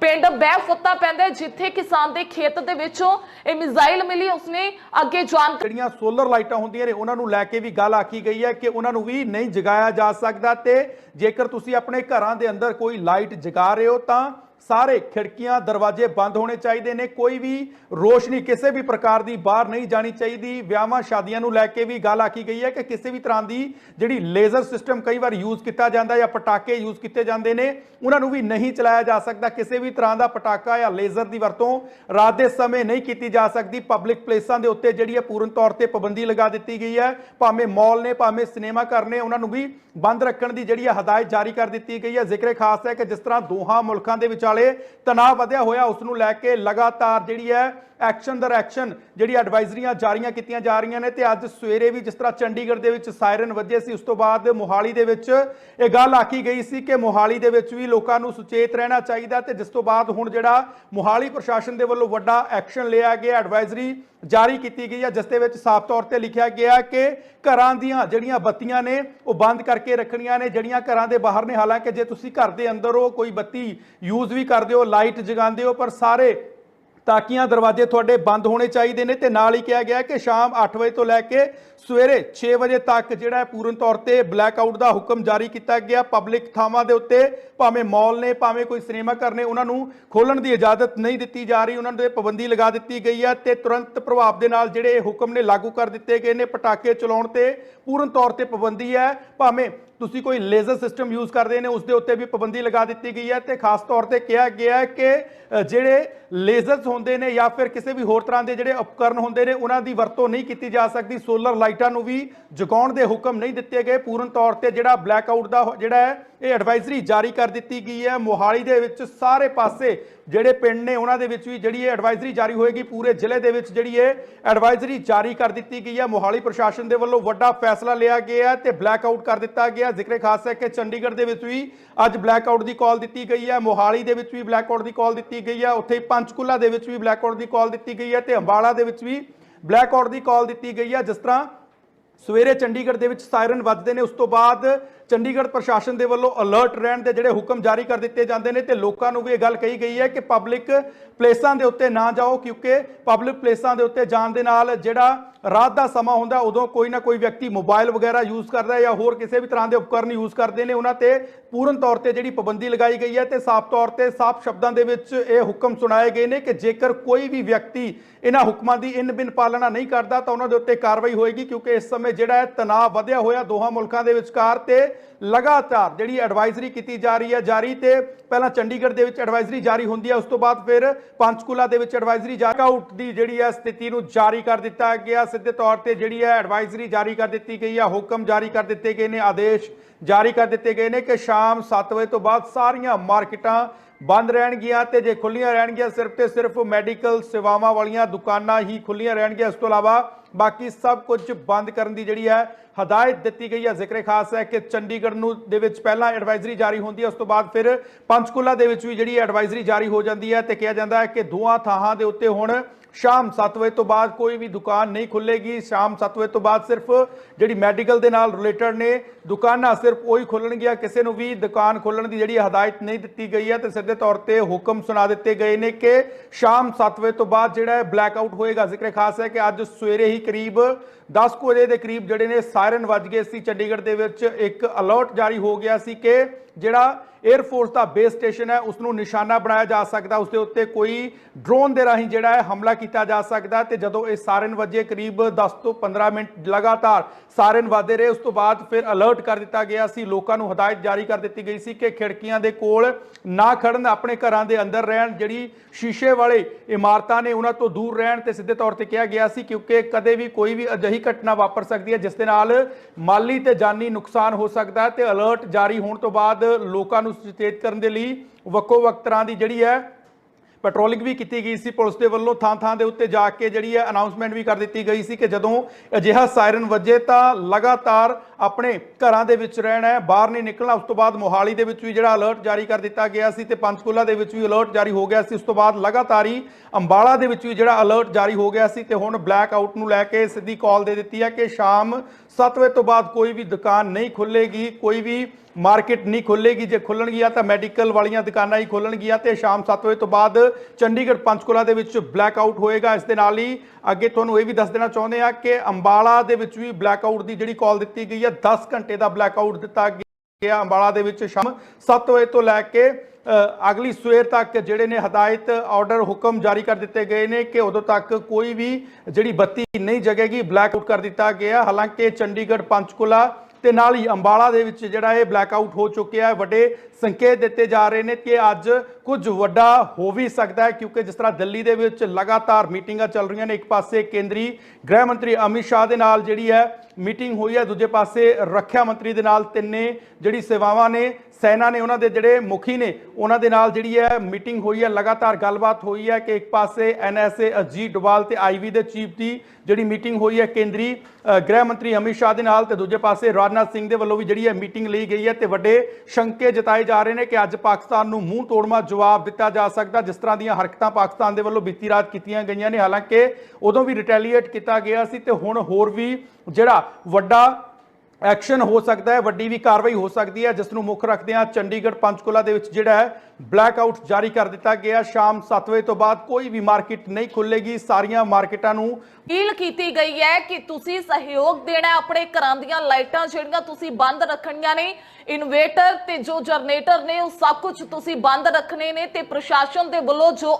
ਪਿੰਡ ਬਹਿਫੁੱਤਾ ਪੈਂਦਾ ਜਿੱਥੇ ਕਿਸਾਨ ਦੇ ਖੇਤ ਦੇ ਵਿੱਚੋਂ ਇਹ ਮਿਜ਼ਾਈਲ ਮਿਲੀ, ਉਸਨੇ ਅੱਗੇ ਜਾਣ ਜਿਹੜੀਆਂ ਸੋਲਰ ਲਾਈਟਾਂ ਹੁੰਦੀਆਂ ਨੇ, ਉਹਨਾਂ ਨੂੰ ਲੈ ਕੇ ਵੀ ਗੱਲ ਆਖੀ ਗਈ ਹੈ ਕਿ ਉਹਨਾਂ ਨੂੰ ਵੀ ਨਹੀਂ ਜਗਾਇਆ ਜਾ ਸਕਦਾ ਤੇ ਜੇਕਰ ਤੁਸੀਂ ਆਪਣੇ ਘਰਾਂ ਦੇ ਅੰਦਰ ਕੋਈ ਲਾਈਟ ਜਗਾ ਰਹੇ ਹੋ ਤਾਂ ਸਾਰੇ ਖਿੜਕੀਆਂ, ਦਰਵਾਜ਼ੇ ਬੰਦ ਹੋਣੇ ਚਾਹੀਦੇ ਨੇ। ਕੋਈ ਵੀ ਰੋਸ਼ਨੀ ਕਿਸੇ ਵੀ ਪ੍ਰਕਾਰ ਦੀ ਬਾਹਰ ਨਹੀਂ ਜਾਣੀ ਚਾਹੀਦੀ। ਵਿਆਹਾਂ, ਸ਼ਾਦੀਆਂ ਨੂੰ ਲੈ ਕੇ ਵੀ ਗੱਲ ਆਖੀ ਗਈ ਹੈ ਕਿ ਕਿਸੇ ਵੀ ਤਰ੍ਹਾਂ ਦੀ ਜਿਹੜੀ ਲੇਜ਼ਰ ਸਿਸਟਮ ਕਈ ਵਾਰ ਯੂਜ਼ ਕੀਤਾ ਜਾਂਦਾ ਜਾਂ ਪਟਾਕੇ ਯੂਜ਼ ਕੀਤੇ ਜਾਂਦੇ ਨੇ, ਉਹਨਾਂ ਨੂੰ ਵੀ ਨਹੀਂ ਚਲਾਇਆ ਜਾ ਸਕਦਾ। ਕਿਸੇ ਵੀ ਤਰ੍ਹਾਂ ਦਾ ਪਟਾਕਾ ਜਾਂ ਲੇਜ਼ਰ ਦੀ ਵਰਤੋਂ ਰਾਤ ਦੇ ਸਮੇਂ ਨਹੀਂ ਕੀਤੀ ਜਾ ਸਕਦੀ। ਪਬਲਿਕ ਪਲੇਸਾਂ ਦੇ ਉੱਤੇ ਜਿਹੜੀ ਹੈ ਪੂਰਨ ਤੌਰ ਤੇ ਪਾਬੰਦੀ ਲਗਾ ਦਿੱਤੀ ਗਈ ਹੈ। ਭਾਵੇਂ ਮਾਲ ਨੇ, ਭਾਵੇਂ ਸਿਨੇਮਾ ਘਰ ਨੇ, ਉਹਨਾਂ ਨੂੰ ਵੀ ਬੰਦ ਰੱਖਣ ਦੀ ਜਿਹੜੀ ਹੈ ਹਦਾਇਤ ਜਾਰੀ ਕਰ ਦਿੱਤੀ ਗਈ ਹੈ। ਜ਼ਿਕਰ ਖਾਸ ਹੈ ਕਿ ਜਿਸ ਤਰ੍ਹਾਂ ਦੋਹਾਂ ਮੁਲਕਾਂ ਦੇ ਵਿਚਾਲੇ ਤਣਾਅ ਵਧਿਆ ਹੋਇਆ ਉਸ ਨੂੰ ਲੈ ਕੇ ਲਗਾਤਾਰ ਜਿਹੜੀ ਹੈ ਐਕਸ਼ਨ ਦਰ ਐਕਸ਼ਨ ਜਿਹੜੀ ਐਡਵਾਈਜ਼ਰੀਆਂ ਜਾਰੀਆਂ ਕੀਤੀਆਂ ਜਾ ਰਹੀਆਂ ਨੇ ਤੇ ਅੱਜ ਸਵੇਰੇ ਵੀ ਜਿਸ ਤਰ੍ਹਾਂ ਚੰਡੀਗੜ੍ਹ ਦੇ ਵਿੱਚ ਸਾਇਰਨ ਵੱਜੇ ਸੀ, ਉਸ ਤੋਂ ਬਾਅਦ ਮੋਹਾਲੀ ਦੇ ਵਿੱਚ ਇਹ ਗੱਲ ਆਖੀ ਗਈ ਸੀ ਕਿ ਮੋਹਾਲੀ ਦੇ ਵਿੱਚ ਵੀ ਲੋਕਾਂ ਨੂੰ ਸੁਚੇਤ ਰਹਿਣਾ ਚਾਹੀਦਾ ਤੇ ਜਿਸ ਤੋਂ ਬਾਅਦ ਹੁਣ ਜਿਹੜਾ ਮੋਹਾਲੀ ਪ੍ਰਸ਼ਾਸਨ ਦੇ ਵੱਲੋਂ ਵੱਡਾ ਐਕਸ਼ਨ ਲਿਆ ਗਿਆ, ਐਡਵਾਈਜ਼ਰੀ ਜਾਰੀ ਕੀਤੀ ਗਈ ਹੈ, ਜਿਸ ਦੇ ਵਿੱਚ ਸਾਫ਼ ਤੌਰ ਤੇ ਲਿਖਿਆ ਗਿਆ ਕਿ ਘਰਾਂ ਦੀਆਂ ਜਿਹੜੀਆਂ ਬੱਤੀਆਂ ਨੇ, ਉਹ ਬੰਦ ਕਰਕੇ ਰੱਖਣੀਆਂ ਨੇ, ਜਿਹੜੀਆਂ ਘਰਾਂ ਦੇ ਬਾਹਰ ਨੇ, ਹਾਲਾਂਕਿ ਜੇ ਤੁਸੀਂ ਘਰ ਦੇ ਅੰਦਰ ਹੋ, ਕੋਈ ਬੱਤੀ ਯੂਜ਼ ਵੀ ਕਰਦੇ ਹੋ ਲਾਈਟ ਜਗਾਉਂਦੇ ਹੋ, ਪਰ ਸਾਰੇ ਤਾਕੀਆਂ ਦਰਵਾਜ਼ੇ ਤੁਹਾਡੇ ਬੰਦ ਹੋਣੇ ਚਾਹੀਦੇ ਨੇ ਤੇ ਨਾਲ ਹੀ ਕਿਹਾ ਗਿਆ ਕਿ ਸ਼ਾਮ 8 ਵਜੇ ਤੋਂ ਲੈ ਕੇ ਸਵੇਰੇ 6 ਵਜੇ ਤੱਕ ਜਿਹੜਾ ਪੂਰਨ ਤੌਰ ਤੇ ਬਲੈਕ ਆਊਟ ਦਾ ਹੁਕਮ ਜਾਰੀ ਕੀਤਾ ਗਿਆ। ਪਬਲਿਕ ਥਾਵਾਂ ਦੇ ਉੱਤੇ ਭਾਵੇਂ ਮਾਲ ਨੇ, ਭਾਵੇਂ ਕੋਈ ਸਿਨੇਮਾ ਘਰ ਨੇ, ਉਹਨਾਂ ਨੂੰ ਖੋਲਣ ਦੀ ਇਜਾਜ਼ਤ ਨਹੀਂ ਦਿੱਤੀ ਜਾ ਰਹੀ। ਉਹਨਾਂ ਦੇ ਪਾਬੰਦੀ ਲਗਾ ਦਿੱਤੀ ਗਈ ਹੈ ਤੇ ਤੁਰੰਤ ਪ੍ਰਭਾਵ ਦੇ ਨਾਲ ਜਿਹੜੇ ਇਹ ਹੁਕਮ ਨੇ ਲਾਗੂ ਕਰ ਦਿੱਤੇ ਗਏ ਨੇ। ਪਟਾਕੇ ਚਲਾਉਣ ਤੇ ਪੂਰਨ ਤੌਰ ਤੇ ਪਾਬੰਦੀ ਹੈ। ਭਾਵੇਂ ਤੁਸੀਂ ਕੋਈ ਲੇਜ਼ਰ ਸਿਸਟਮ ਯੂਜ਼ ਕਰਦੇ ਨੇ ਉਸ ਦੇ ਉੱਤੇ ਵੀ ਪਾਬੰਦੀ ਲਗਾ ਦਿੱਤੀ ਗਈ ਹੈ ਤੇ ਖਾਸ ਤੌਰ ਤੇ ਕਿਹਾ ਗਿਆ ਹੈ ਕਿ ਜਿਹੜੇ ਲੇਜ਼ਰਸ ਹੁੰਦੇ ਨੇ ਜਾਂ ਫਿਰ ਕਿਸੇ ਵੀ ਹੋਰ ਤਰ੍ਹਾਂ ਦੇ ਜਿਹੜੇ ਉਪਕਰਨ ਹੁੰਦੇ ਨੇ, ਉਹਨਾਂ ਦੀ ਵਰਤੋਂ ਨਹੀਂ ਕੀਤੀ ਜਾ ਸਕਦੀ। ਸੋਲਰ ਲਾਈਟਾਂ ਨੂੰ ਵੀ ਜਗਾਉਣ ਦੇ ਹੁਕਮ ਨਹੀਂ ਦਿੱਤੇ ਗਏ। ਪੂਰਨ ਤੌਰ ਤੇ ਜਿਹੜਾ ਬਲੈਕ ਆਊਟ ਦਾ ਜਿਹੜਾ ਹੈ, ਇਹ ਐਡਵਾਈਜ਼ਰੀ ਜਾਰੀ ਕਰ ਦਿੱਤੀ ਗਈ ਹੈ। ਮੋਹਾਲੀ ਦੇ ਵਿੱਚ ਸਾਰੇ ਪਾਸੇ ਜਿਹੜੇ ਪਿੰਡ ਨੇ, ਉਹਨਾਂ ਦੇ ਵਿੱਚ ਵੀ ਜਿਹੜੀ ਇਹ ਐਡਵਾਈਜ਼ਰੀ ਜਾਰੀ ਹੋਏਗੀ। ਪੂਰੇ ਜ਼ਿਲ੍ਹੇ ਦੇ ਵਿੱਚ ਜਿਹੜੀ ਇਹ ਐਡਵਾਈਜ਼ਰੀ ਜਾਰੀ ਕਰ ਦਿੱਤੀ ਗਈ ਹੈ। ਮੋਹਾਲੀ ਪ੍ਰਸ਼ਾਸਨ ਦੇ ਵੱਲੋਂ ਵੱਡਾ ਫੈਸਲਾ ਲਿਆ ਗਿਆ ਹੈ ਤੇ ਬਲੈਕ ਆਊਟ ਕਰ ਦਿੱਤਾ ਗਿਆ ਜ਼ਿਕਰ ਖਾਸ ਹੈ ਕਿ ਚੰਡੀਗੜ੍ਹ ਦੇ ਵਿੱਚ ਵੀ ਅੱਜ ਬਲੈਕ ਆਊਟ ਦੀ ਕਾਲ ਦਿੱਤੀ ਗਈ ਹੈ। ਮੋਹਾਲੀ ਦੇ ਵਿੱਚ ਵੀ ਬਲੈਕ ਆਊਟ ਦੀ ਕਾਲ ਦਿੱਤੀ ਗਈ ਹੈ। ਉੱਥੇ ਹੀ ਪੰਚਕੂਲਾ ਦੇ ਵਿੱਚ ਵੀ ਬਲੈਕ ਆਊਟ ਦੀ ਕਾਲ ਦਿੱਤੀ ਗਈ ਹੈ ਤੇ ਅੰਬਾਲਾ ਦੇ ਵਿੱਚ ਵੀ ਬਲੈਕ ਆਊਟ ਦੀ ਕਾਲ ਦਿੱਤੀ ਗਈ ਹੈ। ਜਿਸ ਤਰ੍ਹਾਂ ਸਵੇਰੇ ਚੰਡੀਗੜ੍ਹ ਦੇ ਵਿੱਚ ਸਾਇਰਨ ਵੱਜਦੇ ਨੇ, ਉਸ ਤੋਂ ਬਾਅਦ ਚੰਡੀਗੜ੍ਹ ਪ੍ਰਸ਼ਾਸਨ ਦੇ ਵੱਲੋਂ ਅਲਰਟ ਰਹਿਣ ਦੇ ਜਿਹੜੇ ਹੁਕਮ ਜਾਰੀ ਕਰ ਦਿੱਤੇ ਜਾਂਦੇ ਨੇ ਤੇ ਲੋਕਾਂ ਨੂੰ ਵੀ ਇਹ ਗੱਲ ਕਹੀ ਗਈ ਹੈ ਕਿ ਪਬਲਿਕ ਪਲੇਸਾਂ ਦੇ ਉੱਤੇ ਨਾ ਜਾਓ, ਕਿਉਂਕਿ ਪਬਲਿਕ ਪਲੇਸਾਂ ਦੇ ਉੱਤੇ ਜਾਣ ਦੇ ਨਾਲ ਜਿਹੜਾ ਰਾਤ ਦਾ ਸਮਾਂ ਹੁੰਦਾ, ਉਦੋਂ ਕੋਈ ਨਾ ਕੋਈ ਵਿਅਕਤੀ ਮੋਬਾਈਲ ਵਗੈਰਾ ਯੂਜ਼ ਕਰਦਾ ਹੈ ਜਾਂ ਹੋਰ ਕਿਸੇ ਵੀ ਤਰ੍ਹਾਂ ਦੇ ਉਪਕਰਨ ਯੂਜ਼ ਕਰਦੇ ਨੇ, ਉਹਨਾਂ ਤੇ ਪੂਰਨ ਤੌਰ ਤੇ ਜਿਹੜੀ ਪਾਬੰਦੀ ਲਗਾਈ ਗਈ ਹੈ ਤੇ ਸਾਫ਼ ਤੌਰ ਤੇ ਸਾਫ਼ ਸ਼ਬਦਾਂ ਦੇ ਵਿੱਚ ਇਹ ਹੁਕਮ ਸੁਣਾਏ ਗਏ ਨੇ ਕਿ ਜੇਕਰ ਕੋਈ ਵੀ ਵਿਅਕਤੀ ਇਹਨਾਂ ਹੁਕਮਾਂ ਦੀ ਇਨ ਬਿਨ ਪਾਲਣਾ ਨਹੀਂ ਕਰਦਾ, ਤਾਂ ਉਹਨਾਂ ਦੇ ਉੱਤੇ ਕਾਰਵਾਈ ਹੋਏਗੀ, ਕਿਉਂਕਿ ਇਸ ਸਮੇਂ ਜਿਹੜਾ ਹੈ ਤਣਾਅ ਵਧਿਆ ਹੋਇਆ ਦੋਹਾਂ ਮੁਲਕਾਂ ਦੇ ਵਿਚਕਾਰ ਤੇ ਲਗਾਤਾਰ ਜਿਹੜੀ ਐਡਵਾਈਜ਼ਰੀ ਕੀਤੀ ਜਾ ਰਹੀ ਹੈ, ਜਾਰੀ ਤੇ ਪਹਿਲਾਂ ਚੰਡੀਗੜ੍ਹ ਦੇ ਵਿੱਚ ਐਡਵਾਈਜ਼ਰੀ ਜਾਰੀ ਹੁੰਦੀ ਹੈ, ਉਸ ਤੋਂ ਬਾਅਦ ਫਿਰ ਪੰਚਕੂਲਾ ਦੇ ਵਿੱਚ ਐਡਵਾਈਜ਼ਰੀ ਜਾਰੀ ਦੀ ਜਿਹੜੀ ਹੈ ਸਥਿਤੀ ਨੂੰ ਜਾਰੀ ਕਰ ਦਿੱਤਾ ਗਿਆ। ਸਿੱਧੇ ਤੌਰ ਤੇ ਜਿਹੜੀ ਹੈ ਐਡਵਾਈਜ਼ਰੀ ਜਾਰੀ ਕਰ ਦਿੱਤੀ ਗਈ ਹੈ, ਹੁਕਮ ਜਾਰੀ ਕਰ ਦਿੱਤੇ ਗਏ ਨੇ, ਆਦੇਸ਼ ਜਾਰੀ ਕਰ ਦਿੱਤੇ ਗਏ ਨੇ ਕਿ ਸ਼ਾਮ 7 ਵਜੇ ਤੋਂ ਬਾਅਦ ਸਾਰੀਆਂ ਮਾਰਕੀਟਾਂ ਬੰਦ ਰਹਿਣਗੀਆਂ ਤੇ ਜੇ ਖੁੱਲੀਆਂ ਰਹਿਣਗੀਆਂ ਸਿਰਫ ਤੇ ਸਿਰਫ ਮੈਡੀਕਲ ਸੇਵਾਵਾਂ ਵਾਲੀਆਂ ਦੁਕਾਨਾਂ ਹੀ ਖੁੱਲੀਆਂ ਰਹਿਣਗੀਆਂ। ਇਸ ਤੋਂ ਇਲਾਵਾ ਬਾਕੀ ਸਭ ਕੁਝ ਬੰਦ ਕਰਨ ਦੀ ਜਿਹੜੀ ਹੈ ਹਦਾਇਤ ਦਿੱਤੀ ਗਈ ਹੈ। ਜ਼ਿਕਰ ਖਾਸ ਹੈ ਕਿ ਚੰਡੀਗੜ੍ਹ ਨੂੰ ਦੇ ਵਿੱਚ ਪਹਿਲਾਂ ਐਡਵਾਈਜ਼ਰੀ ਜਾਰੀ ਹੁੰਦੀ ਹੈ। ਉਸ ਤੋਂ ਬਾਅਦ ਫਿਰ ਪੰਚਕੂਲਾ ਦੇ ਵਿੱਚ ਵੀ ਜਿਹੜੀ ਐਡਵਾਈਜ਼ਰੀ ਜਾਰੀ ਹੋ ਜਾਂਦੀ ਹੈ ਤੇ ਕਿਹਾ ਜਾਂਦਾ ਹੈ ਕਿ ਦੋਹਾਂ ਥਾਵਾਂ ਦੇ ਉੱਤੇ ਹੁਣ ਸ਼ਾਮ 7 ਵਜੇ ਤੋਂ ਬਾਅਦ ਕੋਈ ਵੀ ਦੁਕਾਨ ਨਹੀਂ ਖੁੱਲੇਗੀ। ਸ਼ਾਮ 7 ਵਜੇ ਤੋਂ ਬਾਅਦ ਸਿਰਫ ਜਿਹੜੀ ਮੈਡੀਕਲ ਦੇ ਨਾਲ ਰਿਲੇਟਡ ਨੇ, ਦੁਕਾਨਾਂ ਸਿਰਫ ਉਹੀ ਖੁੱਲਣਗੀਆਂ। ਕਿਸੇ ਨੂੰ ਵੀ ਦੁਕਾਨ ਖੋਲਣ ਦੀ ਜਿਹੜੀ ਹਦਾਇਤ ਨਹੀਂ ਦਿੱਤੀ ਗਈ ਹੈ, ਤੇ ਸਿੱਧੇ ਤੌਰ ਤੇ ਹੁਕਮ ਸੁਣਾ ਦਿੱਤੇ ਗਏ ਨੇ ਕਿ ਸ਼ਾਮ 7 ਵਜੇ ਤੋਂ ਬਾਅਦ ਜਿਹੜਾ ਹੈ ਬਲੈਕ ਆਊਟ ਹੋਏਗਾ, ਜ਼ਿਕਰ ਖਾਸ ਹੈ ਕਿ ਅੱਜ ਸਵੇਰੇ ਹੀ ਕਰੀਬ 10 ਕੁ ਵਜੇ ਦੇ ਕਰੀਬ ਜਿਹੜੇ ਨੇ ਸਾਇਰਨ ਵੱਜ ਗਏ ਸੀ। ਚੰਡੀਗੜ੍ਹ ਦੇ ਵਿੱਚ ਇੱਕ ਅਲਰਟ ਜਾਰੀ ਹੋ ਗਿਆ ਸੀ ਕਿ ਜਿਹੜਾ 에ਅਰ ਫੋਰਸ ਦਾ ਬੇਸ ਸਟੇਸ਼ਨ ਹੈ ਉਸ ਨੂੰ ਨਿਸ਼ਾਨਾ ਬਣਾਇਆ ਜਾ ਸਕਦਾ। ਉਸ ਦੇ ਉੱਤੇ ਕੋਈ ਡਰੋਨ ਦੇ ਰਾਹੀਂ ਜਿਹੜਾ ਹੈ ਹਮਲਾ ਕੀਤਾ ਜਾ ਸਕਦਾ ਤੇ ਜਦੋਂ ਇਹ ਸਾਇਰਨ ਵੱਜੇ ਕਰੀਬ 10 ਤੋਂ 15 ਮਿੰਟ ਲਗਾਤਾਰ ਸਾਇਰਨ ਵੱਜਦੇ ਰਹੇ, ਉਸ ਤੋਂ ਬਾਅਦ ਫਿਰ ਅਲਰਟ ਕਰ ਦਿੱਤਾ ਗਿਆ ਸੀ। ਲੋਕਾਂ ਨੂੰ ਹਦਾਇਤ ਜਾਰੀ ਕਰ ਦਿੱਤੀ ਗਈ ਸੀ ਕਿ ਖਿੜਕੀਆਂ ਦੇ ਕੋਲ ਨਾ ਖੜਨ, ਆਪਣੇ ਘਰਾਂ ਦੇ ਅੰਦਰ ਰਹਿਣ। ਜਿਹੜੀ ਸ਼ੀਸ਼ੇ ਵਾਲੇ ਇਮਾਰਤਾਂ ਨੇ, ਉਹਨਾਂ ਤੋਂ ਦੂਰ ਰਹਿਣ ਤੇ ਸਿੱਧੇ ਤੌਰ ਤੇ ਕਿਹਾ ਗਿਆ ਸੀ, ਕਿਉਂਕਿ ਕਦੇ ਵੀ ਕੋਈ ਵੀ ਅਜਿਹੀ ਘਟਨਾ ਵਾਪਰ ਸਕਦੀ ਹੈ, ਜਿਸ ਦੇ ਨਾਲ ਮਾਲੀ ਤੇ ਜਾਨੀ ਨੁਕਸਾਨ ਹੋ ਸਕਦਾ ਹੈ ਤੇ ਅਲਰਟ ਜਾਰੀ ਹੋਣ ਤੋਂ ਬਾਅਦ ਲੋਕਾਂ ਨੂੰ ਸੁਚੇਤ ਕਰਨ ਦੇ ਲਈ ਵੱਖੋ ਵੱਖ ਤਰ੍ਹਾਂ ਦੀ ਜਿਹੜੀ ਹੈ ਪੈਟਰੋਲਿੰਗ ਵੀ ਕੀਤੀ ਗਈ ਸੀ ਪੁਲਿਸ ਦੇ ਵੱਲੋਂ ਥਾਂ ਥਾਂ ਦੇ ਉੱਤੇ ਜਾ ਕੇ ਜਿਹੜੀ ਹੈ ਅਨਾਉਂਸਮੈਂਟ ਵੀ ਕਰ ਦਿੱਤੀ ਗਈ ਸੀ ਕਿ ਜਦੋਂ ਅਜਿਹਾ ਸਾਇਰਨ ਵੱਜੇ ਤਾਂ ਲਗਾਤਾਰ ਆਪਣੇ ਘਰਾਂ ਦੇ ਵਿੱਚ ਰਹਿਣਾ ਹੈ, ਬਾਹਰ ਨਹੀਂ ਨਿਕਲਣਾ। ਉਸ ਤੋਂ ਬਾਅਦ ਮੋਹਾਲੀ ਦੇ ਵਿੱਚ ਵੀ ਜਿਹੜਾ ਅਲਰਟ ਜਾਰੀ ਕਰ ਦਿੱਤਾ ਗਿਆ ਸੀ ਤੇ ਪੰਚਕੂਲਾ ਦੇ ਵਿੱਚ ਵੀ ਅਲਰਟ ਜਾਰੀ ਹੋ ਗਿਆ ਸੀ। ਉਸ ਤੋਂ ਬਾਅਦ ਲਗਾਤਾਰ ਹੀ ਅੰਬਾਲਾ ਦੇ ਵਿੱਚ ਵੀ ਜਿਹੜਾ ਅਲਰਟ ਜਾਰੀ ਹੋ ਗਿਆ ਸੀ ਤੇ ਹੁਣ ਬਲੈਕ ਆਊਟ ਨੂੰ ਲੈ ਕੇ ਸਿੱਧੀ ਕਾਲ ਦੇ ਦਿੱਤੀ ਹੈ ਕਿ ਸ਼ਾਮ 7 ਵਜੇ ਤੋਂ ਬਾਅਦ ਕੋਈ ਵੀ ਦੁਕਾਨ ਨਹੀਂ ਖੁੱਲੇਗੀ ਕੋਈ ਵੀ ਮਾਰਕੀਟ ਨਹੀਂ ਖੁੱਲੇਗੀ ਜੇ ਖੁੱਲਣਗੀਆਂ ਤਾਂ ਮੈਡੀਕਲ ਵਾਲੀਆਂ ਦੁਕਾਨਾਂ ਹੀ ਖੁੱਲਣਗੀਆਂ ਤੇ ਸ਼ਾਮ 7 ਵਜੇ ਤੋਂ ਬਾਅਦ ਚੰਡੀਗੜ੍ਹ ਪੰਚਕੂਲਾ ਦੇ ਵਿੱਚ ਬਲੈਕ ਆਊਟ ਹੋਏਗਾ। ਇਸ ਦੇ ਨਾਲ ਹੀ ਅੱਗੇ ਤੁਹਾਨੂੰ ਇਹ ਵੀ ਦੱਸ ਦੇਣਾ ਚਾਹੁੰਦੇ ਆ ਕਿ ਅੰਬਾਲਾ ਦੇ ਵਿੱਚ ਵੀ ਬਲੈਕ ਆਊਟ ਦੀ ਜਿਹੜੀ ਕਾਲ ਦਿੱਤੀ ਗਈ ਹੈ 10 ਘੰਟੇ ਦਾ ਬਲੈਕ ਆਊਟ ਦਿੱਤਾ ਗਿਆ ਅੰਬਾਲਾ ਦੇ ਵਿੱਚ ਸ਼ਾਮ 7 ਵਜੇ ਤੋਂ ਲੈ ਕੇ ਅਗਲੀ ਸਵੇਰ ਤੱਕ ਜਿਹੜੇ ਨੇ ਹਦਾਇਤ ਆਰਡਰ ਹੁਕਮ ਜਾਰੀ ਕਰ ਦਿੱਤੇ ਗਏ ਨੇ ਕਿ ਉਦੋਂ ਤੱਕ ਕੋਈ ਵੀ ਜਿਹੜੀ ਬੱਤੀ ਨਹੀਂ ਜਗੇਗੀ ਬਲੈਕ ਆਊਟ ਕਰ ਦਿੱਤਾ ਗਿਆ। ਹਾਲਾਂਕਿ ਚੰਡੀਗੜ੍ਹ ਪੰਚਕੂਲਾ ਤੇ ਨਾਲ ਹੀ ਅੰਬਾਲਾ ਦੇ ਵਿੱਚ ਜਿਹੜਾ ਇਹ ਬਲੈਕ ਆਊਟ ਹੋ ਚੁੱਕਿਆ ਹੈ। ਵੱਡੇ ਸੰਕੇਤ ਦਿੱਤੇ ਜਾ ਰਹੇ ਨੇ ਕਿ ਅੱਜ ਕੁਝ ਵੱਡਾ ਹੋ ਵੀ ਸਕਦਾ ਹੈ, ਕਿਉਂਕਿ ਜਿਸ ਤਰ੍ਹਾਂ ਦਿੱਲੀ ਦੇ ਵਿੱਚ ਲਗਾਤਾਰ ਮੀਟਿੰਗਾਂ ਚੱਲ ਰਹੀਆਂ ਨੇ, ਇੱਕ ਪਾਸੇ ਕੇਂਦਰੀ ਗ੍ਰਹਿ ਮੰਤਰੀ ਅਮਿਤ ਸ਼ਾਹ ਦੇ ਨਾਲ ਜਿਹੜੀ ਹੈ ਮੀਟਿੰਗ ਹੋਈ ਹੈ, ਦੂਜੇ ਪਾਸੇ ਰੱਖਿਆ ਮੰਤਰੀ ਦੇ ਨਾਲ ਤਿੰਨੇ ਜਿਹੜੀ ਸੇਵਾਵਾਂ ਨੇ, ਸੈਨਾ ਨੇ ਉਹਨਾਂ ਦੇ ਜਿਹੜੇ ਮੁਖੀ ਨੇ, ਉਹਨਾਂ ਦੇ ਨਾਲ ਜਿਹੜੀ ਹੈ ਮੀਟਿੰਗ ਹੋਈ ਹੈ, ਲਗਾਤਾਰ ਗੱਲਬਾਤ ਹੋਈ ਹੈ ਕਿ ਇੱਕ ਪਾਸੇ ਐਨਐਸਏ ਅਜੀਤ ਡੋਵਾਲ ਤੇ ਆਈਵੀ ਦੇ ਚੀਫ ਦੀ ਜਿਹੜੀ ਮੀਟਿੰਗ ਹੋਈ ਹੈ ਕੇਂਦਰੀ ਗ੍ਰਹਿ ਮੰਤਰੀ ਅਮਿਤ ਸ਼ਾਹ ਦੇ ਨਾਲ ਤੇ ਦੂਜੇ ਪਾਸੇ ਰਾਜਨਾਥ ਸਿੰਘ ਦੇ ਵੱਲੋਂ ਵੀ ਜਿਹੜੀ ਹੈ ਮੀਟਿੰਗ ਲਈ ਗਈ ਹੈ ਤੇ ਵੱਡੇ ਸ਼ੰਕੇ ਜਤਾਏ ਜਾ ਰਹੇ ਨੇ ਕਿ ਅੱਜ ਪਾਕਿਸਤਾਨ ਨੂੰ ਮੂੰਹ ਤੋੜਮਾ ਜਵਾਬ ਦਿੱਤਾ ਜਾ ਸਕਦਾ, ਜਿਸ ਤਰ੍ਹਾਂ ਦੀਆਂ ਹਰਕਤਾਂ ਪਾਕਿਸਤਾਨ ਦੇ ਵੱਲੋਂ ਬੀਤੀ ਰਾਤ ਕੀਤੀਆਂ ਗਈਆਂ ਨੇ। ਹਾਲਾਂਕਿ ਉਦੋਂ ਵੀ ਰਿਟੈਲੀਏਟ ਕੀਤਾ ਗਿਆ ਸੀ ਤੇ ਹੁਣ ਹੋਰ ਵੀ ਜਿਹੜਾ ਵੱਡਾ ਐਕਸ਼ਨ ਹੋ ਸਕਦਾ ਹੈ, ਵੱਡੀ ਵੀ ਕਾਰਵਾਈ ਹੋ ਸਕਦੀ ਹੈ ਜਿਸ ਨੂੰ ਮੁੱਖ ਰੱਖਦੇ ਆ ਚੰਡੀਗੜ੍ਹ ਪੰਚਕੂਲਾ ਦੇ ਵਿੱਚ, ਜਿਹੜਾ ਹੈ ਬਲੈਕ ਆਊਟ ਜਾਰੀ ਕਰ ਦਿੱਤਾ ਗਿਆ ਸ਼ਾਮ 7 ਵਜੇ ਤੋਂ ਬਾਅਦ ਕੋਈ ਵੀ ਮਾਰਕੀਟ ਨਹੀਂ ਖੁੱਲੇਗੀ ਸਾਰੀਆਂ ਮਾਰਕੀਟਾਂ ਨੂੰ ਅਪੀਲ ਕੀਤੀ ਗਈ ਹੈ ਕਿ ਤੁਸੀਂ ਸਹਿਯੋਗ ਦੇਣਾ ਆਪਣੇ ਘਰਾਂ ਦੀਆਂ ਲਾਈਟਾਂ, ਜਿਹੜੀਆਂ ਤੁਸੀਂ ਬੰਦ ਰੱਖਣੀਆਂ ਨੇ ਇਨਵੇਟਰ ਤੇ ਜੋ ਜਨਰੇਟਰ ਨੇ, ਉਹ ਸਭ ਕੁਝ ਤੁਸੀਂ ਬੰਦ ਰੱਖਣੇ ਨੇ ਤੇ ਪ੍ਰਸ਼ਾਸਨ ਦੇ ਵੱਲੋਂ ਜੋ